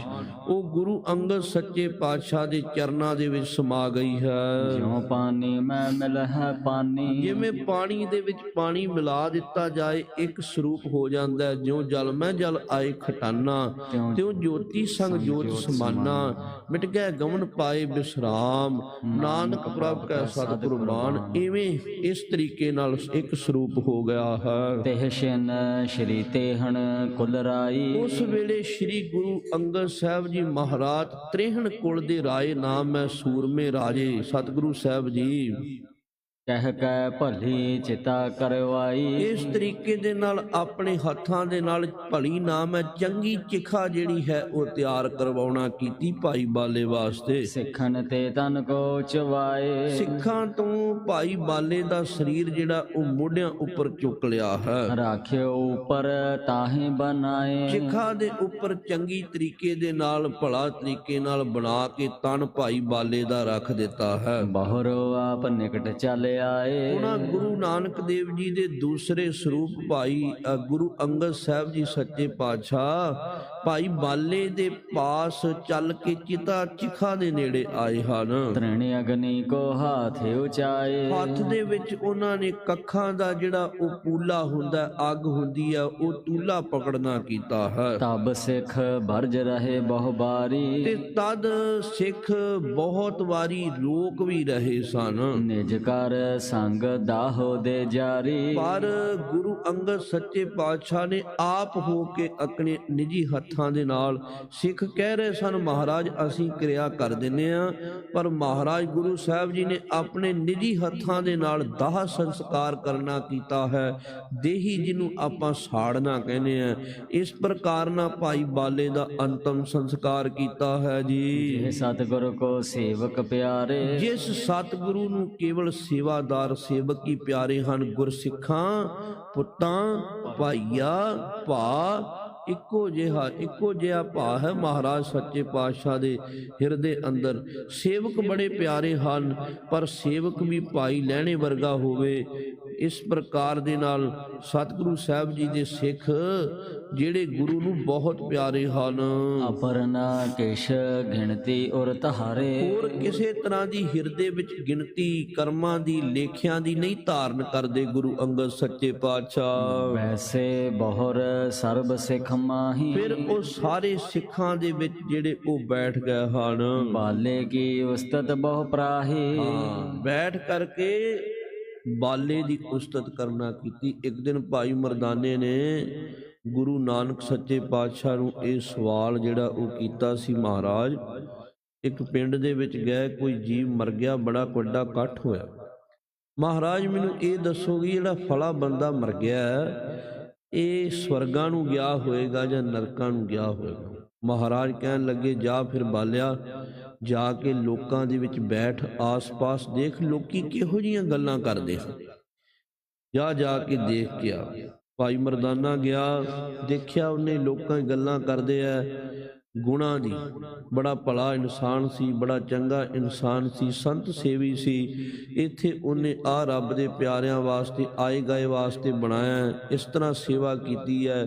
ਉਹ ਗੁਰੂ ਅੰਗਦ ਸੱਚੇ ਪਾਤਸ਼ਾਹ ਦੇ ਚਰਨਾਂ ਦੇ ਵਿੱਚ ਸਮਾ ਗਈ ਹੈ। ਜਿਉ ਪਾਣੀ ਮੈਂ ਮਿਲ ਹੈ ਪਾਣੀ। ਜਿਵੇਂ ਪਾਣੀ ਦੇ ਵਿੱਚ ਪਾਣੀ ਮਿਲਾ ਦਿੱਤਾ ਜਾਏ ਇੱਕ ਸਰੂਪ ਹੋ ਜਾਂਦਾ ਹੈ। ਜਿਉਂ ਜਲ ਮੈਂ ਜਲ ਆਏ ਖਟਾਨਾ ਤਿਉਂ ਜੋਤੀ ਸੰਗ ਜੋਤ ਸਮਾਨਾ। ਮਿਟ ਗਏ ਗਮਨ ਪਾਏ ਬਿਸਰਾਮ। ਨਾਨਕ ਪ੍ਰਭ ਕੈ ਸਤਿਗੁਰੂ ਮਾਨ ਇਵੇਂ ਇਸ ਤਰੀਕੇ ਨਾਲ ਇੱਕ ਸਰੂਪ ਹੋ ਗਿਆ ਹੈ। ਤਿਹ ਸ਼ਨ ਸ਼੍ਰੀ ਤੇਹਣ ਕੁਲ ਰਾਈ। ਉਸ ਵੇਲੇ ਸ੍ਰੀ ਗੁਰੂ ਅੰਗਦ ਸਾਹਿਬ ਜੀ ਮਹਾਰਾਜ ਤ੍ਰੇਹਣ ਕੁਲ ਦੇ ਰਾਏ ਨਾਮ ਹੈ ਸੂਰਮੇ ਰਾਜੇ। ਸਤਿਗੁਰੂ ਸਾਹਿਬ ਜੀ ਕਹਿ ਕੈ ਭਲੀ ਚਿਤਾ ਕਰਵਾਈ। ਇਸ ਤਰੀਕੇ ਦੇ ਨਾਲ ਆਪਣੇ ਹੱਥਾਂ ਦੇ ਨਾਲ ਭਲੀ ਨਾਮ ਹੈ ਚੰਗੀ ਚਿਖਾ ਜਿਹੜੀ ਹੈ ਉਹ ਤਿਆਰ ਕਰਵਾਉਣਾ ਕੀਤੀ ਭਾਈ ਬਾਲੇ ਵਾਸਤੇ। ਸਿੱਖਣ ਤੇ ਤਨ ਕੋ ਚਵਾਏ ਸਿੱਖਾਂ ਤੋਂ ਭਾਈ ਬਾਲੇ ਦਾ ਸਰੀਰ ਜਿਹੜਾ ਉਹ ਮੋਢਿਆਂ ਉੱਪਰ ਚੁੱਕ ਲਿਆ ਹੈ। ਰਾਖਿਓ ਉਪਰ ਤਾਹੇ ਬਨਾਏ ਚਿਖਾ ਦੇ ਉੱਪਰ ਚੰਗੀ ਤਰੀਕੇ ਦੇ ਨਾਲ ਭਲਾ ਤਰੀਕੇ ਨਾਲ ਬਣਾ ਕੇ ਤਨ ਭਾਈ ਬਾਲੇ ਦਾ ਰੱਖ ਦਿੱਤਾ ਹੈ। ਬਹੁਰੋ ਆਪ ਨਿਕਟ ਚਲ। ਆਏ। ਉਹਨਾਂ ਗੁਰੂ ਨਾਨਕ ਦੇਵ ਜੀ ਦੇ ਦੂਸਰੇ ਸਰੂਪ ਭਾਈ ਗੁਰੂ ਅੰਗਦ ਸਾਹਿਬ ਜੀ ਸੱਚੇ ਪਾਤਸ਼ਾਹ ਭਾਈ ਬਾਲੇ ਦੇ ਪਾਸ ਚੱਲ ਕੇ ਚਿਤਾ ਚਿਖਾ ਦੇ ਨੇੜੇ ਆਏ ਹਨ। ਤ੍ਰਿਣ ਅਗਨੀ ਕੋ ਹਾਥ ਉਚਾਏ। ਹੱਥ ਦੇ ਵਿੱਚ ਉਹਨਾਂ ਨੇ ਕੱਖਾਂ ਦਾ ਜਿਹੜਾ ਉਹ ਪੂਲਾ ਹੁੰਦਾ ਅੱਗ ਹੁੰਦੀ ਆ ਉਹ ਤੂਲਾ ਪਕੜਨਾ ਕੀਤਾ ਹੈ। ਤਬ ਸਿੱਖ ਬਰਜ ਰਹੇ ਬਹੁ ਤੇ ਬਾਰੀ ਤਦ ਸਿੱਖ ਬਹੁਤ ਵਾਰੀ ਰੋਕ ਵੀ ਰਹੇ ਸਨ। ਨਿਜ ਕਰ ਸੰਗ ਦਾਹੋ ਦੇ ਜਾਰੀ। ਪਰ ਗੁਰੂ ਅੰਗਦ ਸੱਚੇ ਪਾਤਸ਼ਾਹ ਨੇ ਆਪ ਹੋ ਕੇ ਆਪਣੇ ਨਿੱਜੀ ਹੱਥਾਂ ਦੇ ਨਾਲ ਸਿੱਖ ਕਹਿ ਰਹੇ ਸਨ ਮਹਾਰਾਜ ਅਸੀਂ ਕਿਰਿਆ ਕਰ ਦਿੰਨੇ ਆ ਪਰ ਮਹਾਰਾਜ ਗੁਰੂ ਸਾਹਿਬ ਜੀ ਨੇ ਆਪਣੇ ਨਿੱਜੀ ਹੱਥਾਂ ਦੇ ਨਾਲ ਦਾਹ ਸੰਸਕਾਰ ਕਰਨਾ ਕੀਤਾ ਹੈ। ਦੇਹੀ ਜਿਹਨੂੰ ਆਪਾਂ ਸਾੜਨਾ ਕਹਿੰਦੇ ਆ ਇਸ ਪ੍ਰਕਾਰ ਨਾਲ ਭਾਈ ਬਾਲੇ ਦਾ ਅੰਤਮ ਸੰਸਕਾਰ ਕੀਤਾ ਹੈ ਜੀ। ਸਤਿਗੁਰ ਕੋ ਸੇਵਕ ਪਿਆਰੇ। ਜਿਸ ਸਤਿਗੁਰੂ ਨੂੰ ਕੇਵਲ ਸੇਵਾਦਾਰ ਸੇਵਕ ਹੀ ਪਿਆਰੇ ਹਨ ਗੁਰਸਿੱਖਾਂ ਪੁੱਤਾਂ ਭਾਈਆ ਭਾ ਇੱਕੋ ਜਿਹਾ ਇੱਕੋ ਜਿਹਾ ਭਾ ਹੈ ਮਹਾਰਾਜ ਸੱਚੇ ਪਾਤਸ਼ਾਹ ਦੇ ਹਿਰਦੇ ਅੰਦਰ। ਸੇਵਕ ਬੜੇ ਪਿਆਰੇ ਹਨ ਪਰ ਸੇਵਕ ਵੀ ਭਾਈ ਲੈਣੇ ਵਰਗਾ ਹੋਵੇ। ਇਸ ਪ੍ਰਕਾਰ ਦੇ ਨਾਲ ਸਤਿਗੁਰੂ ਸਾਹਿਬ ਜੀ ਦੇ ਸਿੱਖ ਜਿਹੜੇ ਗੁਰੂ ਨੂੰ ਬਹੁਤ ਪਿਆਰੇ ਹਨ। ਅਪਰਨਾ ਕਿਛ ਗਿਣਤੀ ਉਰ ਤਹਾਰੇ ਹੋਰ ਕਿਸੇ ਤਰ੍ਹਾਂ ਦੀ ਹਿਰਦੇ ਵਿੱਚ ਗਿਣਤੀ ਕਰਮਾਂ ਦੀ ਲੇਖਿਆਂ ਦੀ ਨਹੀਂ ਧਾਰਨ ਕਰਦੇ ਗੁਰੂ ਅੰਗਦ ਸੱਚੇ ਪਾਤਸ਼ਾਹ। ਵੈਸੇ ਬਹੁਰ ਸਰਬ ਸਿੱਖ ਮਾਹੀ ਫਿਰ ਉਹ ਸਾਰੇ ਸਿੱਖਾਂ ਦੇ ਵਿੱਚ ਜਿਹੜੇ ਉਹ ਬੈਠ ਗਏ ਹਨ। ਬਾਲੇ ਕੀ ਉਸਤਤ ਬਹੁ ਪ੍ਰਾਹੀ। ਬੈਠ ਕਰਕੇ ਬਾਲੇ ਦੀ ਉਸਤਤ ਕਰਨਾ ਕੀਤੀ। ਇੱਕ ਦਿਨ ਭਾਈ ਮਰਦਾਨੇ ਨੇ ਗੁਰੂ ਨਾਨਕ ਸੱਚੇ ਪਾਤਸ਼ਾਹ ਨੂੰ ਇਹ ਸਵਾਲ ਜਿਹੜਾ ਉਹ ਕੀਤਾ ਸੀ ਮਹਾਰਾਜ ਇੱਕ ਪਿੰਡ ਦੇ ਵਿੱਚ ਗਏ ਕੋਈ ਜੀਵ ਮਰ ਗਿਆ ਬੜਾ ਵੱਡਾ ਇਕੱਠ ਹੋਇਆ। ਮਹਾਰਾਜ ਮੈਨੂੰ ਇਹ ਦੱਸੋਗੇ ਜਿਹੜਾ ਫਲਾ ਬੰਦਾ ਮਰ ਗਿਆ ਹੈ, ਇਹ ਸਵਰਗਾਂ ਨੂੰ ਗਿਆ ਹੋਏਗਾ ਜਾਂ ਨਰਕਾਂ ਨੂੰ ਗਿਆ ਹੋਏਗਾ? ਮਹਾਰਾਜ ਕਹਿਣ ਲੱਗੇ, ਜਾ ਫਿਰ ਬਾਲਿਆ, ਜਾ ਕੇ ਲੋਕਾਂ ਦੇ ਵਿੱਚ ਬੈਠ, ਆਸ-ਪਾਸ ਦੇਖ, ਲੋਕੀ ਕਿਹੋ ਜੀਆਂ ਗੱਲਾਂ ਕਰਦੇ ਹਨ? ਜਾ ਜਾ ਕੇ ਦੇਖ ਕੇ ਆ। ਭਾਈ ਮਰਦਾਨਾ ਗਿਆ, ਦੇਖਿਆ ਉਹਨੇ ਲੋਕਾਂ ਗੱਲਾਂ ਕਰਦੇ ਆ। ਗੁਣਾ ਦੀ। ਬੜਾ ਭਲਾ ਇਨਸਾਨ ਸੀ, ਬੜਾ ਚੰਗਾ ਇਨਸਾਨ ਸੀ, ਸੰਤ ਸੇਵੀ ਸੀ। ਇੱਥੇ ਉਹਨੇ ਆ ਰੱਬ ਦੇ ਪਿਆਰਿਆਂ ਵਾਸਤੇ, ਆਏ ਗਏ ਵਾਸਤੇ ਬਣਾਇਆ ਇਸ ਤਰ੍ਹਾਂ ਸੇਵਾ ਕੀਤੀ ਹੈ।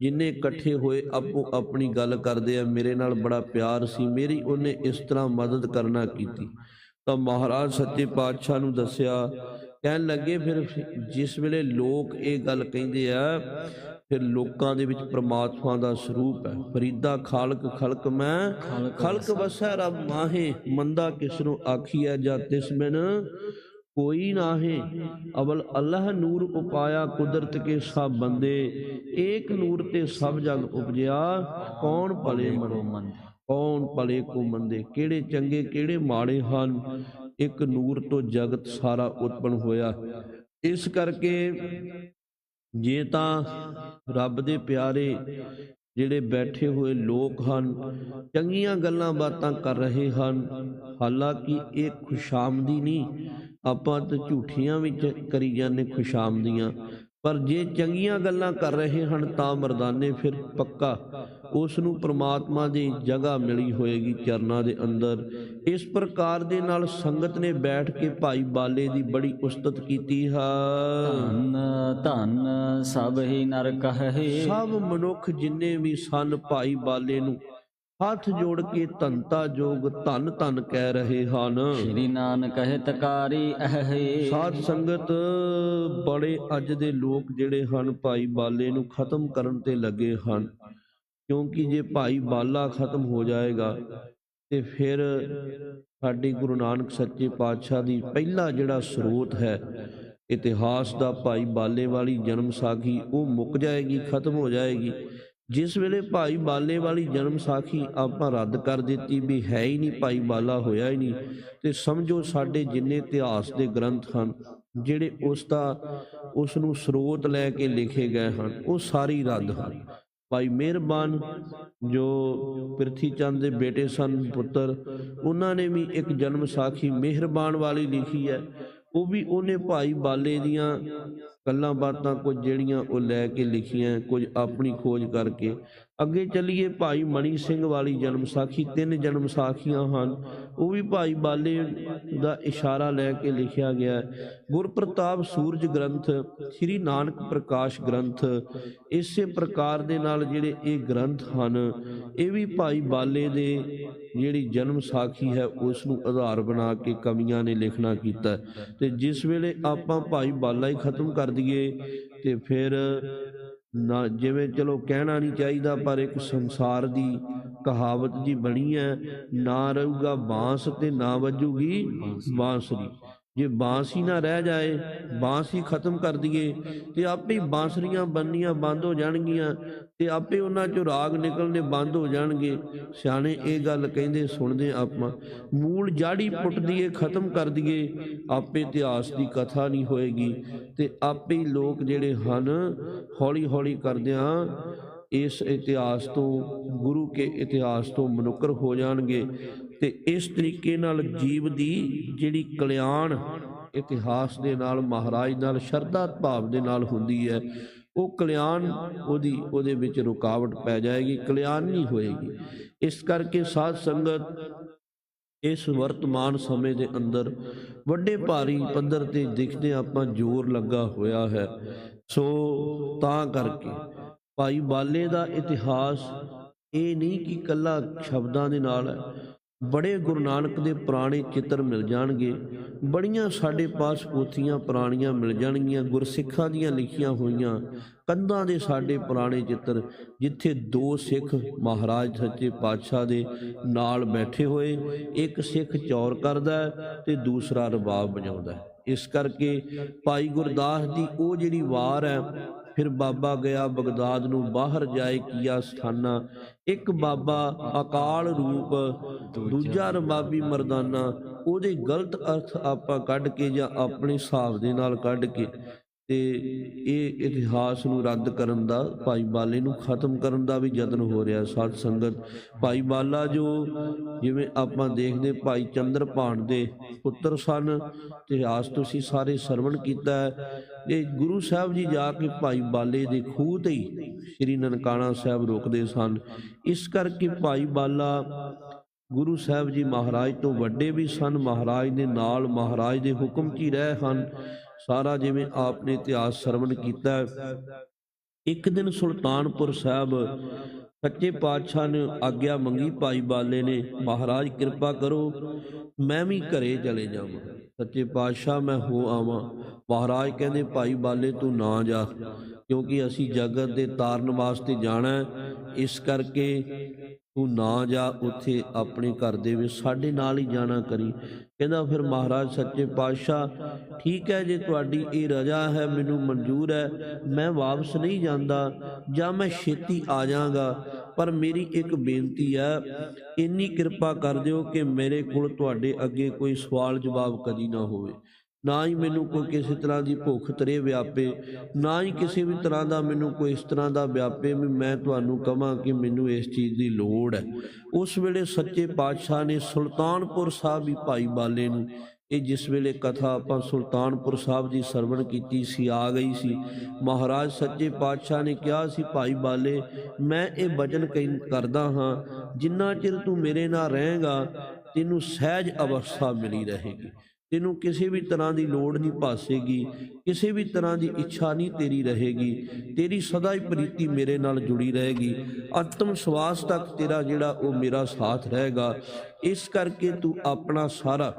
ਜਿੰਨੇ ਇਕੱਠੇ ਹੋਏ, ਆਪੋ ਆਪਣੀ ਗੱਲ ਕਰਦੇ ਆ। ਮੇਰੇ ਨਾਲ ਬੜਾ ਪਿਆਰ ਸੀ। ਮੇਰੀ ਉਹਨੇ ਇਸ ਤਰ੍ਹਾਂ ਮਦਦ ਕਰਨਾ ਕੀਤੀ। ਤਾਂ ਮਹਾਰਾਜ ਸੱਚੇ ਪਾਤਸ਼ਾਹ ਨੂੰ ਦੱਸਿਆ, ਕਹਿਣ ਲੱਗੇ ਫਿਰ ਜਿਸ ਵੇਲੇ ਲੋਕ ਇਹ ਗੱਲ ਕਹਿੰਦੇ ਆ ਫਿਰ ਲੋਕਾਂ ਦੇ ਵਿੱਚ ਪ੍ਰਮਾਤਮਾ ਦਾ ਸਰੂਪ ਹੈ। ਫਰੀਦਾ ਖਾਲਕ ਖਲਕ ਮੈਂ ਖਲਕ ਵਸੈ ਰਬ ਮਾਹੇ ਮੰਦਾ ਕਿਸ ਨੂੰ ਆਖੀਐ ਜਾਂ ਤਿਸ ਬਿਨ ਕੋਈ ਨਾਹੇ। ਅਵਲ ਅੱਲਾਹ ਨੂਰ ਉਪਾਇਆ ਕੁਦਰਤ ਕੇ ਸਭ ਬੰਦੇ ਏਕ ਨੂਰ ਤੇ ਸਭ ਜਗ ਉਪਜਿਆ ਕੌਣ ਭਲੇ ਮਨੋ ਮਨ ਕੌਣ ਭਲੇ ਕੋ ਮੰਦੇ? ਕਿਹੜੇ ਚੰਗੇ ਕਿਹੜੇ ਮਾੜੇ ਹਨ? ਇੱਕ ਨੂਰ ਤੋਂ ਜਗਤ ਸਾਰਾ ਉਤਪਨ ਹੋਇਆ। ਇਸ ਕਰਕੇ ਜੇ ਤਾਂ ਰੱਬ ਦੇ ਪਿਆਰੇ ਜਿਹੜੇ ਬੈਠੇ ਹੋਏ ਲੋਕ ਹਨ, ਚੰਗੀਆਂ ਗੱਲਾਂ ਬਾਤਾਂ ਕਰ ਰਹੇ ਹਨ, ਹਾਲਾਂਕਿ ਇਹ ਖੁਸ਼ਾਮਦੀ ਨਹੀਂ, ਆਪਾਂ ਤਾਂ ਝੂਠੀਆਂ ਵਿੱਚ ਕਰੀ ਜਾਂਦੇ ਖੁਸ਼ਾਮਦੀਆਂ। ਪਰ ਜੇ ਚੰਗੀਆਂ ਗੱਲਾਂ ਕਰ ਰਹੇ ਹਨ ਤਾਂ ਮਰਦਾਨੇ ਫਿਰ ਪੱਕਾ। ਉਸ ਨੂੰ ਪ੍ਰਮਾਤਮਾ ਦੀ ਜਗ੍ਹਾ ਮਿਲੀ ਹੋਏਗੀ ਚਰਨਾਂ ਦੇ ਅੰਦਰ। ਇਸ ਪ੍ਰਕਾਰ ਦੇ ਨਾਲ ਸੰਗਤ ਨੇ ਬੈਠ ਕੇ ਭਾਈ ਬਾਲੇ ਦੀ ਬੜੀ ਉਸਤਤ ਕੀਤੀ ਹੈ। ਧਨ ਧਨ ਸਭ ਹੀ ਨਰ ਕਹੇ ਸਭ ਮਨੁੱਖ ਜਿੰਨੇ ਵੀ ਸਨ ਭਾਈ ਬਾਲੇ ਨੂੰ ਹੱਥ ਜੋੜ ਕੇ ਧੰਤਾ ਜੋਗ ਧੰਨ ਧੰਨ ਕਹਿ ਰਹੇ ਹਨ। ਸ਼੍ਰੀ ਨਾਨਕ ਹੈ ਤਕਾਰੀ ਅਹੇ। ਸਾਧ ਸੰਗਤ ਬੜੇ ਅੱਜ ਦੇ ਲੋਕ ਜਿਹੜੇ ਹਨ ਭਾਈ ਬਾਲੇ ਨੂੰ ਖਤਮ ਕਰਨ ਤੇ ਲੱਗੇ ਹਨ। ਕਿਉਂਕਿ ਜੇ ਭਾਈ ਬਾਲਾ ਖਤਮ ਹੋ ਜਾਏਗਾ ਤੇ ਫਿਰ ਸਾਡੀ ਗੁਰੂ ਨਾਨਕ ਸੱਚੇ ਪਾਤਸ਼ਾਹ ਦੀ ਪਹਿਲਾ ਜਿਹੜਾ ਸਰੋਤ ਹੈ ਇਤਿਹਾਸ ਦਾ ਭਾਈ ਬਾਲੇ ਵਾਲੀ ਜਨਮ ਸਾਖੀ ਉਹ ਮੁੱਕ ਜਾਏਗੀ ਖਤਮ ਹੋ ਜਾਏਗੀ। ਜਿਸ ਵੇਲੇ ਭਾਈ ਬਾਲੇ ਵਾਲੀ ਜਨਮ ਸਾਖੀ ਆਪਾਂ ਰੱਦ ਕਰ ਦਿੱਤੀ ਵੀ ਹੈ ਹੀ ਨਹੀਂ, ਭਾਈ ਬਾਲਾ ਹੋਇਆ ਹੀ ਨਹੀਂ, ਤੇ ਸਮਝੋ ਸਾਡੇ ਜਿੰਨੇ ਇਤਿਹਾਸ ਦੇ ਗ੍ਰੰਥ ਹਨ, ਜਿਹੜੇ ਉਸ ਦਾ, ਉਸ ਨੂੰ ਸਰੋਤ ਲੈ ਕੇ ਲਿਖੇ ਗਏ ਹਨ, ਉਹ ਸਾਰੀ ਰੱਦ ਹਨ। ਭਾਈ ਮਿਹਰਬਾਨ ਜੋ ਪ੍ਰਿਥੀ ਚੰਦ ਦੇ ਬੇਟੇ ਸਨ, ਪੁੱਤਰ, ਉਹਨਾਂ ਨੇ ਵੀ ਇੱਕ ਜਨਮ ਸਾਖੀ ਮਿਹਰਬਾਨ ਵਾਲੀ ਲਿਖੀ ਹੈ, ਉਹ ਵੀ ਉਹਨੇ ਭਾਈ ਬਾਲੇ ਦੀਆਂ ਗੱਲਾਂ ਬਾਤਾਂ ਕੁਝ ਜਿਹੜੀਆਂ ਉਹ ਲੈ ਕੇ ਲਿਖੀਆਂ ਕੁਝ ਆਪਣੀ ਖੋਜ ਕਰਕੇ ਅੱਗੇ ਚੱਲੀਏ ਭਾਈ ਮਣੀ ਸਿੰਘ ਵਾਲੀ ਜਨਮ ਸਾਖੀ, ਤਿੰਨ ਜਨਮ ਸਾਖੀਆਂ ਹਨ ਉਹ ਵੀ ਭਾਈ ਬਾਲੇ ਦਾ ਇਸ਼ਾਰਾ ਲੈ ਕੇ ਲਿਖਿਆ ਗਿਆ ਹੈ। ਗੁਰਪ੍ਰਤਾਪ ਸੂਰਜ ਗ੍ਰੰਥ, ਸ੍ਰੀ ਨਾਨਕ ਪ੍ਰਕਾਸ਼ ਗ੍ਰੰਥ, ਇਸੇ ਪ੍ਰਕਾਰ ਦੇ ਨਾਲ ਜਿਹੜੇ ਇਹ ਗ੍ਰੰਥ ਹਨ, ਇਹ ਵੀ ਭਾਈ ਬਾਲੇ ਦੇ ਜਿਹੜੀ ਜਨਮ ਸਾਖੀ ਹੈ, ਉਸ ਨੂੰ ਆਧਾਰ ਬਣਾ ਕੇ ਕਵੀਆਂ ਨੇ ਲਿਖਣਾ ਕੀਤਾ ਹੈ। ਤੇ ਜਿਸ ਵੇਲੇ ਆਪਾਂ ਭਾਈ ਬਾਲਾ ਹੀ ਖਤਮ ਕਰ ਦਈਏ, ਤੇ ਫਿਰ ਨਾ, ਜਿਵੇਂ ਚਲੋ ਕਹਿਣਾ ਨਹੀਂ ਚਾਹੀਦਾ, ਪਰ ਇੱਕ ਸੰਸਾਰ ਦੀ ਕਹਾਵਤ ਜੀ ਬਣੀ ਹੈ, ਨਾ ਰਹੂਗਾ ਬਾਂਸ ਤੇ ਨਾ ਵੱਜੂਗੀ ਬਾਂਸਰੀ। ਜੇ ਬਾਂਸ ਹੀ ਨਾ ਰਹਿ ਜਾਏ, ਬਾਂਸ ਹੀ ਖਤਮ ਕਰ ਦਈਏ, ਤੇ ਆਪੇ ਹੀ ਬਾਂਸਰੀਆਂ ਬੰਨੀਆਂ ਬੰਦ ਹੋ ਜਾਣਗੀਆਂ, ਤੇ ਆਪੇ ਉਹਨਾਂ ਚੋਂ ਰਾਗ ਨਿਕਲਨੇ ਬੰਦ ਹੋ ਜਾਣਗੇ। ਸਿਆਣੇ ਇਹ ਗੱਲ ਕਹਿੰਦੇ, ਸੁਣਦੇ ਆਪਾਂ, ਮੂਲ ਜਾੜੀ ਪੁੱਟ ਦਈਏ, ਖਤਮ ਕਰ ਦਈਏ, ਆਪੇ ਇਤਿਹਾਸ ਦੀ ਕਥਾ ਨਹੀਂ ਹੋਏਗੀ। ਤੇ ਆਪੇ ਹੀ ਲੋਕ ਜਿਹੜੇ ਹਨ ਹੌਲੀ ਹੌਲੀ ਕਰਦਿਆਂ ਇਸ ਇਤਿਹਾਸ ਤੋਂ, ਗੁਰੂ ਕੇ ਇਤਿਹਾਸ ਤੋਂ ਮਨੁੱਖਰ ਹੋ ਜਾਣਗੇ। ਤੇ ਇਸ ਤਰੀਕੇ ਨਾਲ ਜੀਵ ਦੀ ਜਿਹੜੀ ਕਲਿਆਣ ਇਤਿਹਾਸ ਦੇ ਨਾਲ, ਮਹਾਰਾਜ ਨਾਲ, ਸ਼ਰਧਾ ਭਾਵ ਦੇ ਨਾਲ ਹੁੰਦੀ ਹੈ, ਉਹ ਕਲਿਆਣ ਉਹਦੀ, ਉਹਦੇ ਵਿੱਚ ਰੁਕਾਵਟ ਪੈ ਜਾਏਗੀ, ਕਲਿਆਣ ਨਹੀਂ ਹੋਏਗੀ। ਇਸ ਕਰਕੇ ਸਾਧ ਸੰਗਤ ਇਸ ਵਰਤਮਾਨ ਸਮੇਂ ਦੇ ਅੰਦਰ ਵੱਡੇ ਭਾਰੀ ਪੱਧਰ ਤੇ ਦਿਖਦੇ ਆਪਾਂ ਜ਼ੋਰ ਲੱਗਾ ਹੋਇਆ ਹੈ। ਸੋ ਤਾਂ ਕਰਕੇ ਭਾਈ ਬਾਲੇ ਦਾ ਇਤਿਹਾਸ ਇਹ ਨਹੀਂ ਕਿ ਕੱਲਾ ਸ਼ਬਦਾਂ ਦੇ ਨਾਲ ਬੜੇ ਗੁਰੂ ਨਾਨਕ ਦੇ ਪੁਰਾਣੇ ਚਿੱਤਰ ਮਿਲ ਜਾਣਗੇ। ਬੜੀਆਂ ਸਾਡੇ ਪਾਸ ਪੋਥੀਆਂ, ਪੁਰਾਣੀਆਂ ਮਿਲ ਜਾਣਗੀਆਂ, ਗੁਰਸਿੱਖਾਂ ਦੀਆਂ ਲਿਖੀਆਂ ਹੋਈਆਂ ਕੰਧਾਂ ਦੇ ਸਾਡੇ ਪੁਰਾਣੇ ਚਿੱਤਰ, ਜਿੱਥੇ ਦੋ ਸਿੱਖ ਮਹਾਰਾਜ ਸੱਚੇ ਪਾਤਸ਼ਾਹ ਦੇ ਨਾਲ ਬੈਠੇ ਹੋਏ, ਇੱਕ ਸਿੱਖ ਚੌਰ ਕਰਦਾ ਹੈ ਤੇ ਦੂਸਰਾ ਰਬਾਬ ਵਜਾਉਂਦਾ। ਇਸ ਕਰਕੇ ਭਾਈ ਗੁਰਦਾਸ ਦੀ ਉਹ ਜਿਹੜੀ ਵਾਰ ਹੈ, ਫਿਰ ਬਾਬਾ ਗਿਆ ਬਗਦਾਦ ਨੂੰ ਬਾਹਰ ਜਾਏ ਕੀਆ ਸਥਾਨਾ ਇੱਕ ਬਾਬਾ ਅਕਾਲ ਰੂਪ, ਦੂਜਾ ਰਬਾਬੀ ਮਰਦਾਨਾ, ਉਹਦੇ ਗਲਤ ਅਰਥ ਆਪਾਂ ਕੱਢ ਕੇ ਜਾਂ ਆਪਣੇ ਹਿਸਾਬ ਦੇ ਨਾਲ ਕੱਢ ਕੇ ਤੇ ਇਹ ਇਤਿਹਾਸ ਨੂੰ ਰੱਦ ਕਰਨ ਦਾ, ਭਾਈ ਬਾਲੇ ਨੂੰ ਖਤਮ ਕਰਨ ਦਾ ਵੀ ਯਤਨ ਹੋ ਰਿਹਾ ਸਾਧ ਸੰਗਤ। ਭਾਈ ਬਾਲਾ ਜੋ ਜਿਵੇਂ ਆਪਾਂ ਦੇਖਦੇ, ਭਾਈ ਚੰਦਰ ਚੰਦਰਪਾਣ ਦੇ ਪੁੱਤਰ ਸਨ ਇਤਿਹਾਸ ਤੁਸੀਂ ਸਾਰੇ ਸਰਵਣ ਕੀਤਾ ਹੈ। ਇਹ ਗੁਰੂ ਸਾਹਿਬ ਜੀ ਜਾ ਕੇ ਭਾਈ ਬਾਲੇ ਦੇ ਖੂਹ ਤੇ ਹੀ ਸ੍ਰੀ ਨਨਕਾਣਾ ਸਾਹਿਬ ਰੋਕਦੇ ਸਨ। ਇਸ ਕਰਕੇ ਭਾਈ ਬਾਲਾ ਗੁਰੂ ਸਾਹਿਬ ਜੀ ਮਹਾਰਾਜ ਤੋਂ ਵੱਡੇ ਵੀ ਸਨ, ਮਹਾਰਾਜ ਦੇ ਨਾਲ ਮਹਾਰਾਜ ਦੇ ਹੁਕਮ 'ਚ ਹੀ ਰਹੇ ਹਨ। ਸਾਰਾ ਜਿਵੇਂ ਆਪ ਨੇ ਇਤਿਹਾਸ ਸਰਵਣ ਕੀਤਾ ਇੱਕ ਦਿਨ ਸੁਲਤਾਨਪੁਰ ਸਾਹਿਬ ਸੱਚੇ ਪਾਤਸ਼ਾਹ ਨੇ ਆਗਿਆ ਮੰਗੀ, ਭਾਈ ਬਾਲੇ ਨੇ, ਮਹਾਰਾਜ ਕਿਰਪਾ ਕਰੋ, ਮੈਂ ਵੀ ਘਰੇ ਚਲੇ ਜਾਵਾਂ। ਸੱਚੇ ਪਾਤਸ਼ਾਹ ਮੈਂ ਹੋ ਆਵਾਂ। ਮਹਾਰਾਜ ਕਹਿੰਦੇ, ਭਾਈ ਬਾਲੇ ਤੂੰ ਨਾ ਜਾ। ਕਿਉਂਕਿ ਅਸੀਂ ਜਗਤ ਦੇ ਤਾਰਨ ਵਾਸਤੇ ਜਾਣਾ ਇਸ ਕਰਕੇ ਤੂੰ ਨਾ ਜਾ, ਉੱਥੇ ਆਪਣੇ ਘਰ ਦੇ ਵਿੱਚ ਸਾਡੇ ਨਾਲ ਹੀ ਜਾਣਾ ਕਰੀ। ਕਹਿੰਦਾ ਫਿਰ ਮਹਾਰਾਜ ਸੱਚੇ ਪਾਤਸ਼ਾਹ, ਠੀਕ ਹੈ ਜੇ ਤੁਹਾਡੀ ਇਹ ਰਜ਼ਾ ਹੈ, ਮੈਨੂੰ ਮਨਜ਼ੂਰ ਹੈ, ਮੈਂ ਵਾਪਸ ਨਹੀਂ ਜਾਂਦਾ, ਜਾਂ ਮੈਂ ਛੇਤੀ ਆ ਜਾਵਾਂਗਾ। ਪਰ ਮੇਰੀ ਇੱਕ ਬੇਨਤੀ ਹੈ, ਇੰਨੀ ਕਿਰਪਾ ਕਰ ਦਿਓ ਕਿ ਮੇਰੇ ਕੋਲ ਤੁਹਾਡੇ ਅੱਗੇ ਕੋਈ ਸਵਾਲ ਜਵਾਬ ਕਦੀ ਨਾ ਹੋਵੇ। ਨਾ ਹੀ ਮੈਨੂੰ ਕੋਈ ਕਿਸੇ ਤਰ੍ਹਾਂ ਦੀ ਭੁੱਖ ਤਰੇ ਵਿਆਪੇ, ਨਾ ਹੀ ਕਿਸੇ ਵੀ ਤਰ੍ਹਾਂ ਦਾ ਮੈਨੂੰ ਕੋਈ ਇਸ ਤਰ੍ਹਾਂ ਦਾ ਵਿਆਪੇ ਵੀ ਮੈਂ ਤੁਹਾਨੂੰ ਕਹਾਂ ਕਿ ਮੈਨੂੰ ਇਸ ਚੀਜ਼ ਦੀ ਲੋੜ ਹੈ। ਉਸ ਵੇਲੇ ਸੱਚੇ ਪਾਤਸ਼ਾਹ ਨੇ ਸੁਲਤਾਨਪੁਰ ਸਾਹਿਬ ਵੀ ਭਾਈ ਬਾਲੇ ਨੂੰ ਇਹ ਜਿਸ ਵੇਲੇ ਕਥਾ ਆਪਾਂ ਸੁਲਤਾਨਪੁਰ ਸਾਹਿਬ ਦੀ ਸਰਵਣ ਕੀਤੀ ਸੀ, ਆ ਗਈ ਸੀ, ਮਹਾਰਾਜ ਸੱਚੇ ਪਾਤਸ਼ਾਹ ਨੇ ਕਿਹਾ ਸੀ, ਭਾਈ ਬਾਲੇ, ਮੈਂ ਇਹ ਬਚਨ ਕਹਿ- ਕਰਦਾ ਹਾਂ, ਜਿੰਨਾ ਚਿਰ ਤੂੰ ਮੇਰੇ ਨਾਲ ਰਹੇਗਾ, ਤੈਨੂੰ ਸਹਿਜ ਅਵਸਥਾ ਮਿਲੀ ਰਹੇਗੀ। ਤੈਨੂੰ ਕਿਸੇ ਵੀ ਤਰ੍ਹਾਂ ਦੀ ਲੋੜ ਨਹੀਂ ਭਾਸੇਗੀ, ਕਿਸੇ ਵੀ ਤਰ੍ਹਾਂ ਦੀ ਇੱਛਾ ਨਹੀਂ ਤੇਰੀ ਰਹੇਗੀ। ਤੇਰੀ ਸਦਾ ਹੀ ਪ੍ਰੀਤੀ ਮੇਰੇ ਨਾਲ ਜੁੜੀ ਰਹੇਗੀ। ਅੰਤਮ ਸਵਾਸ ਤੱਕ ਤੇਰਾ ਜਿਹੜਾ ਉਹ ਮੇਰਾ ਸਾਥ ਰਹੇਗਾ। ਇਸ ਕਰਕੇ ਤੂੰ ਆਪਣਾ ਸਾਰਾ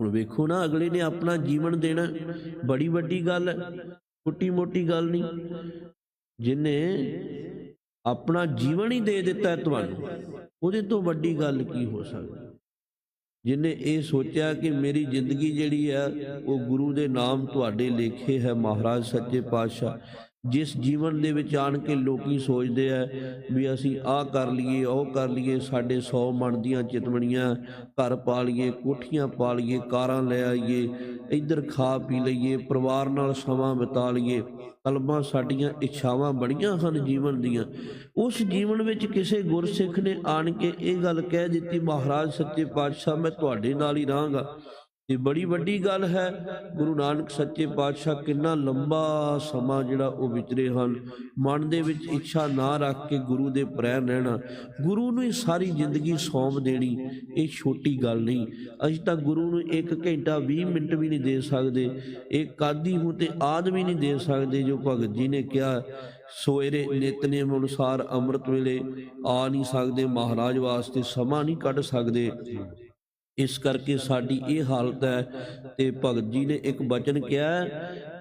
ਹੁਣ ਵੇਖੋ ਨਾ, ਅਗਲੇ ਨੇ ਆਪਣਾ ਜੀਵਨ ਦੇਣਾ। ਬੜੀ ਵੱਡੀ ਗੱਲ ਹੈ, ਛੋਟੀ ਮੋਟੀ ਗੱਲ ਨਹੀਂ। ਜਿਨੇ ਆਪਣਾ ਜੀਵਨ ਹੀ ਦੇ ਦਿੱਤਾ ਤੁਹਾਨੂੰ, ਉਹਦੇ ਤੋਂ ਵੱਡੀ ਗੱਲ ਕੀ ਹੋ ਸਕਦੀ? ਜਿਨੇ ਇਹ ਸੋਚਿਆ ਕਿ ਮੇਰੀ ਜ਼ਿੰਦਗੀ ਜਿਹੜੀ ਹੈ ਉਹ ਗੁਰੂ ਦੇ ਨਾਮ ਤੁਹਾਡੇ ਲੇਖੇ ਹੈ ਮਹਾਰਾਜ ਸੱਚੇ ਪਾਤਸ਼ਾਹ। ਜਿਸ ਜੀਵਨ ਦੇ ਵਿੱਚ ਆਣ ਕੇ ਲੋਕੀ ਸੋਚਦੇ ਆ ਵੀ ਅਸੀਂ ਆਹ ਕਰ ਲਈਏ, ਉਹ ਕਰ ਲਈਏ, ਸਾਡੇ 100 ਮਣ ਦੀਆਂ ਚਿਤਵਣੀਆਂ ਘਰ ਪਾ ਲਈਏ, ਕੋਠੀਆਂ ਪਾ ਲਈਏ, ਕਾਰਾਂ ਲੈ ਆਈਏ, ਇੱਧਰ ਖਾ ਪੀ ਲਈਏ, ਪਰਿਵਾਰ ਨਾਲ ਸਮਾਂ ਬਿਤਾ ਲਈਏ, ਕਲਮਾਂ ਸਾਡੀਆਂ ਇੱਛਾਵਾਂ ਬੜੀਆਂ ਹਨ ਜੀਵਨ ਦੀਆਂ। ਉਸ ਜੀਵਨ ਵਿੱਚ ਕਿਸੇ ਗੁਰਸਿੱਖ ਨੇ ਆਣ ਕੇ ਇਹ ਗੱਲ ਕਹਿ ਦਿੱਤੀ, ਮਹਾਰਾਜ, ਸੱਚੇ ਪਾਤਸ਼ਾਹ, ਮੈਂ ਤੁਹਾਡੇ ਨਾਲ ਹੀ ਰਹਾਂਗਾ। ਇਹ ਬੜੀ ਵੱਡੀ ਗੱਲ ਹੈ। ਗੁਰੂ ਨਾਨਕ ਸੱਚੇ ਪਾਤਸ਼ਾਹ ਕਿੰਨਾ ਲੰਬਾ ਸਮਾਂ ਜਿਹੜਾ ਉਹ ਵਿਚਰੇ ਹਨ। ਮਨ ਦੇ ਵਿੱਚ ਇੱਛਾ ਨਾ ਰੱਖ ਕੇ ਗੁਰੂ ਦੇ ਪ੍ਰੈਰ ਰਹਿਣਾ। ਗੁਰੂ ਨੂੰ ਹੀ ਸਾਰੀ ਜ਼ਿੰਦਗੀ ਸੌਂਪ ਦੇਣੀ ਇਹ ਛੋਟੀ ਗੱਲ ਨਹੀਂ। ਅਸੀਂ ਤਾਂ ਗੁਰੂ ਨੂੰ 1 ਘੰਟਾ 20 ਮਿੰਟ ਵੀ ਨਹੀਂ ਦੇ ਸਕਦੇ। ਇਹ ਕਾਦੀ ਹੂੰ ਤੇ ਆਦ ਵੀ ਨਹੀਂ ਦੇ ਸਕਦੇ ਜੋ ਭਗਤ ਜੀ ਨੇ ਕਿਹਾ। ਸਵੇਰੇ ਨਿਤਨੇਮ ਅਨੁਸਾਰ ਅੰਮ੍ਰਿਤ ਵੇਲੇ ਆ ਨਹੀਂ ਸਕਦੇ। ਮਹਾਰਾਜ ਵਾਸਤੇ ਸਮਾਂ ਨਹੀਂ ਕੱਢ ਸਕਦੇ। ਇਸ ਕਰਕੇ ਸਾਡੀ ਇਹ ਹਾਲਤ ਹੈ ਤੇ ਭਗਤ ਜੀ ਨੇ ਇੱਕ ਬਚਨ ਕਿਹਾ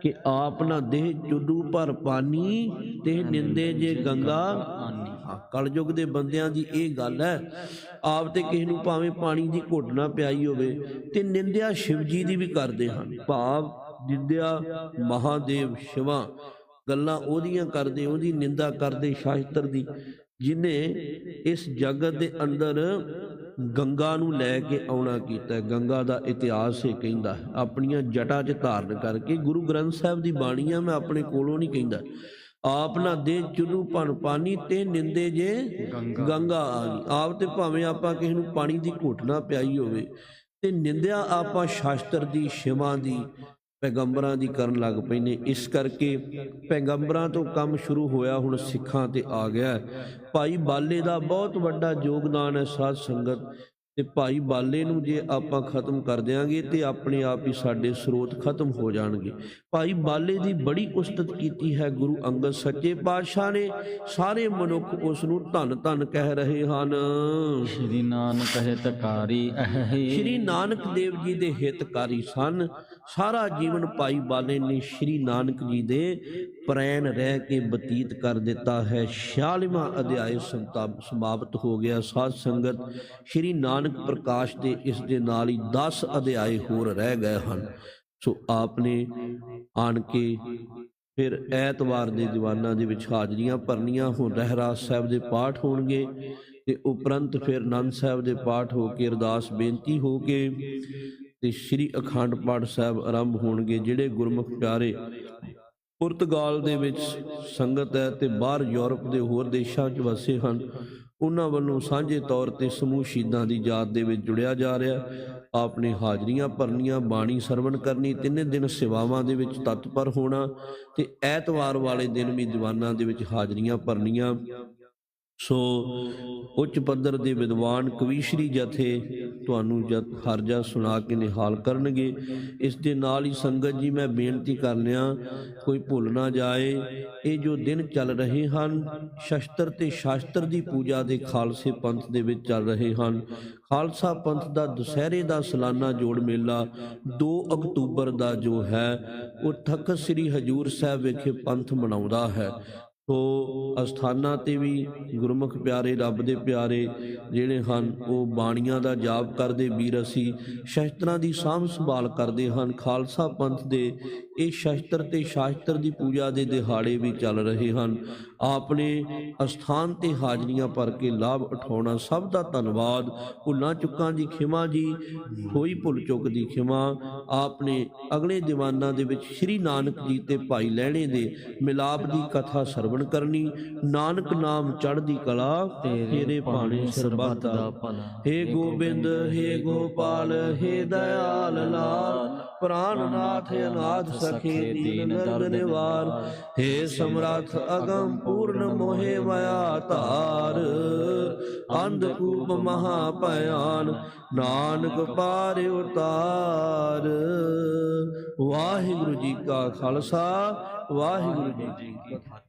ਕਿ ਆਪ ਨਾ ਦੇਹ ਚੁੱਡੂ ਭਰ ਪਾਨੀ ਤੇ ਨਿੰਦੇ ਜੇ ਗੰਗਾ ਹਾਂ, ਕਲਯੁਗ ਦੇ ਬੰਦਿਆਂ ਦੀ ਇਹ ਗੱਲ ਹੈ ਆਪ ਤੇ ਕਿਸੇ ਨੂੰ ਭਾਵੇਂ ਪਾਣੀ ਦੀ ਘੁੱਟ ਨਾ ਪਿਆਈ ਹੋਵੇ ਤੇ ਨਿੰਦਿਆ ਸ਼ਿਵ ਜੀ ਦੀ ਵੀ ਕਰਦੇ ਹਨ। ਭਾਵ ਨਿੰਦਿਆ ਮਹਾਦੇਵ ਸ਼ਿਵਾ ਗੱਲਾਂ ਉਹਦੀਆਂ ਕਰਦੇ ਉਹਦੀ ਨਿੰਦਾ ਕਰਦੇ ਸ਼ਾਸਤਰ ਦੀ। ਜਿਨੇ ਇਸ ਜਗਤ ਦੇ ਅੰਦਰ ਗੰਗਾ ਨੂੰ ਲੈ ਕੇ ਆਉਣਾ ਕੀਤਾ ਹੈ। ਗੰਗਾ ਦਾ ਇਤਿਹਾਸ ਇਹ ਕਹਿੰਦਾ ਹੈ। ਆਪਣੀਆਂ ਜਟਾਂ 'ਚ ਧਾਰਨ ਕਰਕੇ ਗੁਰੂ ਗ੍ਰੰਥ ਸਾਹਿਬ ਦੀ ਬਾਣੀ ਆ ਮੈਂ ਆਪਣੇ ਕੋਲੋਂ ਨਹੀਂ ਕਹਿੰਦਾ ਆਪ ਨਾ ਦੇ ਚੁਰੂ ਭਣ ਪਾਣੀ ਤੇ ਨਿੰਦੇ ਜੇ ਗੰਗਾ ਆਣੀ ਆਪ ਤੇ ਭਾਵੇਂ ਆਪਾਂ ਕਿਸੇ ਨੂੰ ਪਾਣੀ ਦੀ ਘੁੱਟ ਨਾ ਪਿਆਈ ਹੋਵੇ ਤੇ ਨਿੰਦਿਆ ਆਪਾਂ ਸ਼ਾਸਤਰ ਦੀ ਸ਼ਿਵਾ ਦੀ ਪੈਗੰਬਰਾਂ ਦੀ ਕਰਨ ਲੱਗ ਪਏ ਨੇ ਇਸ ਕਰਕੇ ਪੈਗੰਬਰਾਂ ਤੋਂ ਕੰਮ ਸ਼ੁਰੂ ਹੋਇਆ, ਹੁਣ ਸਿੱਖਾਂ ਤੇ ਆ ਗਿਆ ਹੈ। ਭਾਈ ਬਾਲੇ ਦਾ ਬਹੁਤ ਵੱਡਾ ਯੋਗਦਾਨ ਹੈ ਸਾਧ ਸੰਗਤ ਤੇ ਭਾਈ ਬਾਲੇ ਨੂੰ ਜੇ ਆਪਾਂ ਖਤਮ ਕਰ ਦਿਆਂਗੇ ਤੇ ਆਪਣੇ ਆਪ ਹੀ ਸਾਡੇ ਸਰੋਤ ਖਤਮ ਹੋ ਜਾਣਗੇ। ਭਾਈ ਬਾਲੇ ਦੀ ਬੜੀ ਉਸਤਤ ਕੀਤੀ ਹੈ ਗੁਰੂ ਅੰਗਦ ਸੱਚੇ ਪਾਤਸ਼ਾਹ ਨੇ। ਸਾਰੇ ਮਨੁੱਖ ਉਸ ਨੂੰ ਧੰਨ ਧੰਨ ਕਹਿ ਰਹੇ ਹਨ। ਸ਼੍ਰੀ ਨਾਨਕ ਹੈ ਤਕਾਰੀ ਅਹੇ ਸ਼੍ਰੀ ਨਾਨਕ ਦੇਵ ਜੀ ਦੇ ਹਿਤਕਾਰੀ ਸਨ। ਸਾਰਾ ਜੀਵਨ ਭਾਈ ਬਾਲੇ ਨੇ ਸ਼੍ਰੀ ਨਾਨਕ ਜੀ ਦੇ ਪ੍ਰੈਣ ਰਹਿ ਕੇ ਬਤੀਤ ਕਰ ਦਿੱਤਾ ਹੈ। 46ਵਾਂ ਅਧਿਆਇ ਸੰਤਾਪ ਸਮਾਪਤ ਹੋ ਗਿਆ। ਸਾਧ ਸੰਗਤ ਸ਼੍ਰੀ ਨਾਨਕ ਪ੍ਰਕਾਸ਼ ਦੇ ਇਸ ਦੇ ਨਾਲ ਹੀ 10 ਅਧਿਆਇ ਹੋਰ ਰਹਿ ਗਏ ਹਨ। ਸੋ ਆਪਨੇ ਆਣ ਕੇ ਫਿਰ ਐਤਵਾਰ ਦੇ ਦੀਵਾਨਾਂ ਦੇ ਵਿੱਚ ਹਾਜ਼ਰੀਆਂ ਭਰਨੀਆਂ। ਹੋਣ ਰਹਿਰਾਸ ਸਾਹਿਬ ਦੇ ਪਾਠ ਹੋਣਗੇ ਤੇ ਉਪਰੰਤ ਫਿਰ ਆਨੰਦ ਸਾਹਿਬ ਦੇ ਪਾਠ ਹੋ ਕੇ ਅਰਦਾਸ ਬੇਨਤੀ ਹੋ ਕੇ ਤੇ ਸ੍ਰੀ ਅਖੰਡ ਪਾਠ ਸਾਹਿਬ ਆਰੰਭ ਹੋਣਗੇ, ਜਿਹੜੇ ਗੁਰਮੁਖ ਪਿਆਰੇ ਪੁਰਤਗਾਲ ਦੇ ਵਿੱਚ ਸੰਗਤ ਹੈ ਤੇ ਬਾਹਰ ਯੂਰਪ ਦੇ ਹੋਰ ਦੇਸ਼ਾਂ 'ਚ ਵਸੇ ਹਨ। ਉਹਨਾਂ ਵੱਲੋਂ ਸਾਂਝੇ ਤੌਰ ਤੇ ਸਮੂਹ ਸ਼ਹੀਦਾਂ ਦੀ ਯਾਦ ਦੇ ਵਿੱਚ ਜੁੜਿਆ ਜਾ ਰਿਹਾ। ਆਪਨੇ ਹਾਜ਼ਰੀਆਂ ਭਰਨੀਆਂ, ਬਾਣੀ ਸਰਵਣ ਕਰਨੀ, ਤਿੰਨੇ ਦਿਨ ਸੇਵਾਵਾਂ ਦੇ ਵਿੱਚ ਤਤਪਰ ਹੋਣਾ ਤੇ ਐਤਵਾਰ ਵਾਲੇ ਦਿਨ ਵੀ ਦੀਵਾਨਾਂ ਦੇ ਵਿੱਚ ਹਾਜ਼ਰੀਆਂ ਭਰਨੀਆਂ। ਸੋ ਉੱਚ ਪੱਧਰ ਦੇ ਵਿਦਵਾਨ ਕਵੀਸ਼ਰੀ ਜਥੇ ਤੁਹਾਨੂੰ ਜਤ ਹਰਜਾ ਸੁਣਾ ਕੇ ਨਿਹਾਲ ਕਰਨਗੇ। ਇਸ ਦੇ ਨਾਲ ਹੀ ਸੰਗਤ ਜੀ, ਮੈਂ ਬੇਨਤੀ ਕਰ ਲਿਆ, ਕੋਈ ਭੁੱਲ ਨਾ ਜਾਏ, ਇਹ ਜੋ ਦਿਨ ਚੱਲ ਰਹੇ ਹਨ, ਸ਼ਸਤਰ ਤੇ ਸ਼ਾਸਤਰ ਦੀ ਪੂਜਾ ਦੇ ਖਾਲਸੇ ਪੰਥ ਦੇ ਵਿੱਚ ਚੱਲ ਰਹੇ ਹਨ। ਖਾਲਸਾ ਪੰਥ ਦਾ ਦੁਸਹਿਰੇ ਦਾ ਸਾਲਾਨਾ ਜੋੜ ਮੇਲਾ 2 ਅਕਤੂਬਰ ਦਾ ਜੋ ਹੈ, ਉਹ ਤਖਤ ਸ੍ਰੀ ਹਜੂਰ ਸਾਹਿਬ ਵਿਖੇ ਪੰਥ ਮਨਾਉਂਦਾ ਹੈ। ਸੋ ਅਸਥਾਨਾਂ ਤੇ ਵੀ ਗੁਰਮੁਖ ਪਿਆਰੇ, ਰੱਬ ਦੇ ਪਿਆਰੇ ਜਿਹੜੇ ਹਨ, ਉਹ ਬਾਣੀਆਂ ਦਾ ਜਾਪ ਕਰਦੇ ਵੀਰ ਅਸੀਂ, ਸ਼ਸਤਰਾਂ ਦੀ ਸਾਂਭ ਸੰਭਾਲ ਕਰਦੇ ਹਨ। ਖਾਲਸਾ ਪੰਥ ਦੇ ਇਹ ਸ਼ਸਤਰ ਤੇ ਸ਼ਾਸਤਰ ਦੀ ਪੂਜਾ ਦੇ ਦਿਹਾੜੇ ਵੀ ਚੱਲ ਰਹੇ ਹਨ। ਆਪਨੇ ਅਸਥਾਨ ਤੇ ਹਾਜ਼ਰੀਆਂ ਭਰ ਕੇ ਲਾਭ ਉਠਾਉਣਾ ਸਭ ਦਾ ਧੰਨਵਾਦ। ਭੁੱਲਾਂ ਚੁੱਕਾਂ ਦੀ ਖਿਮਾ ਜੀ, ਹੋਈ ਭੁੱਲ ਚੁੱਕ ਦੀ ਖਿਮਾ। ਆਪਨੇ ਅਗਲੇ ਦੀਵਾਨਾਂ ਦੇ ਵਿੱਚ ਸ੍ਰੀ ਨਾਨਕ ਜੀ ਤੇ ਭਾਈ ਲਹਿਣੇ ਦੇ ਮਿਲਾਪ ਦੀ ਕਥਾ ਸਰਵਣ ਕਰਨੀ। ਨਾਨਕ ਨਾਮ ਚੜ੍ਹਦੀ ਕਲਾ ਤੇਰੇ ਭਾਣੇ ਸਰਬੱਤ ਦਾ ਭਲਾ। ਹੇ ਗੋਬਿੰਦ ਹੇ ਗੋਪਾਲ ਹੇ ਦਇਆਲ ਲਾਲ। ਪ੍ਰਾਨਨਾਥ ਅਨਾਥ ਸਖੇ ਦੀਨ ਦਰਦ ਨਿਵਾਰ। ਹੇ ਸਮਰੱਥ ਅਗੰਮ ਪੂਰਨ ਮੋਹਿ ਮਾਇਆ ਧਾਰ। ਅੰਧਕੂਪ ਮਹਾ ਭਿਆਨ ਨਾਨਕ ਪਾਰ ਉਤਾਰ। ਵਾਹਿਗੁਰੂ ਜੀ ਕਾ ਖਾਲਸਾ ਵਾਹਿਗੁਰੂ ਜੀ ਕੀ ਫਤਿਹ।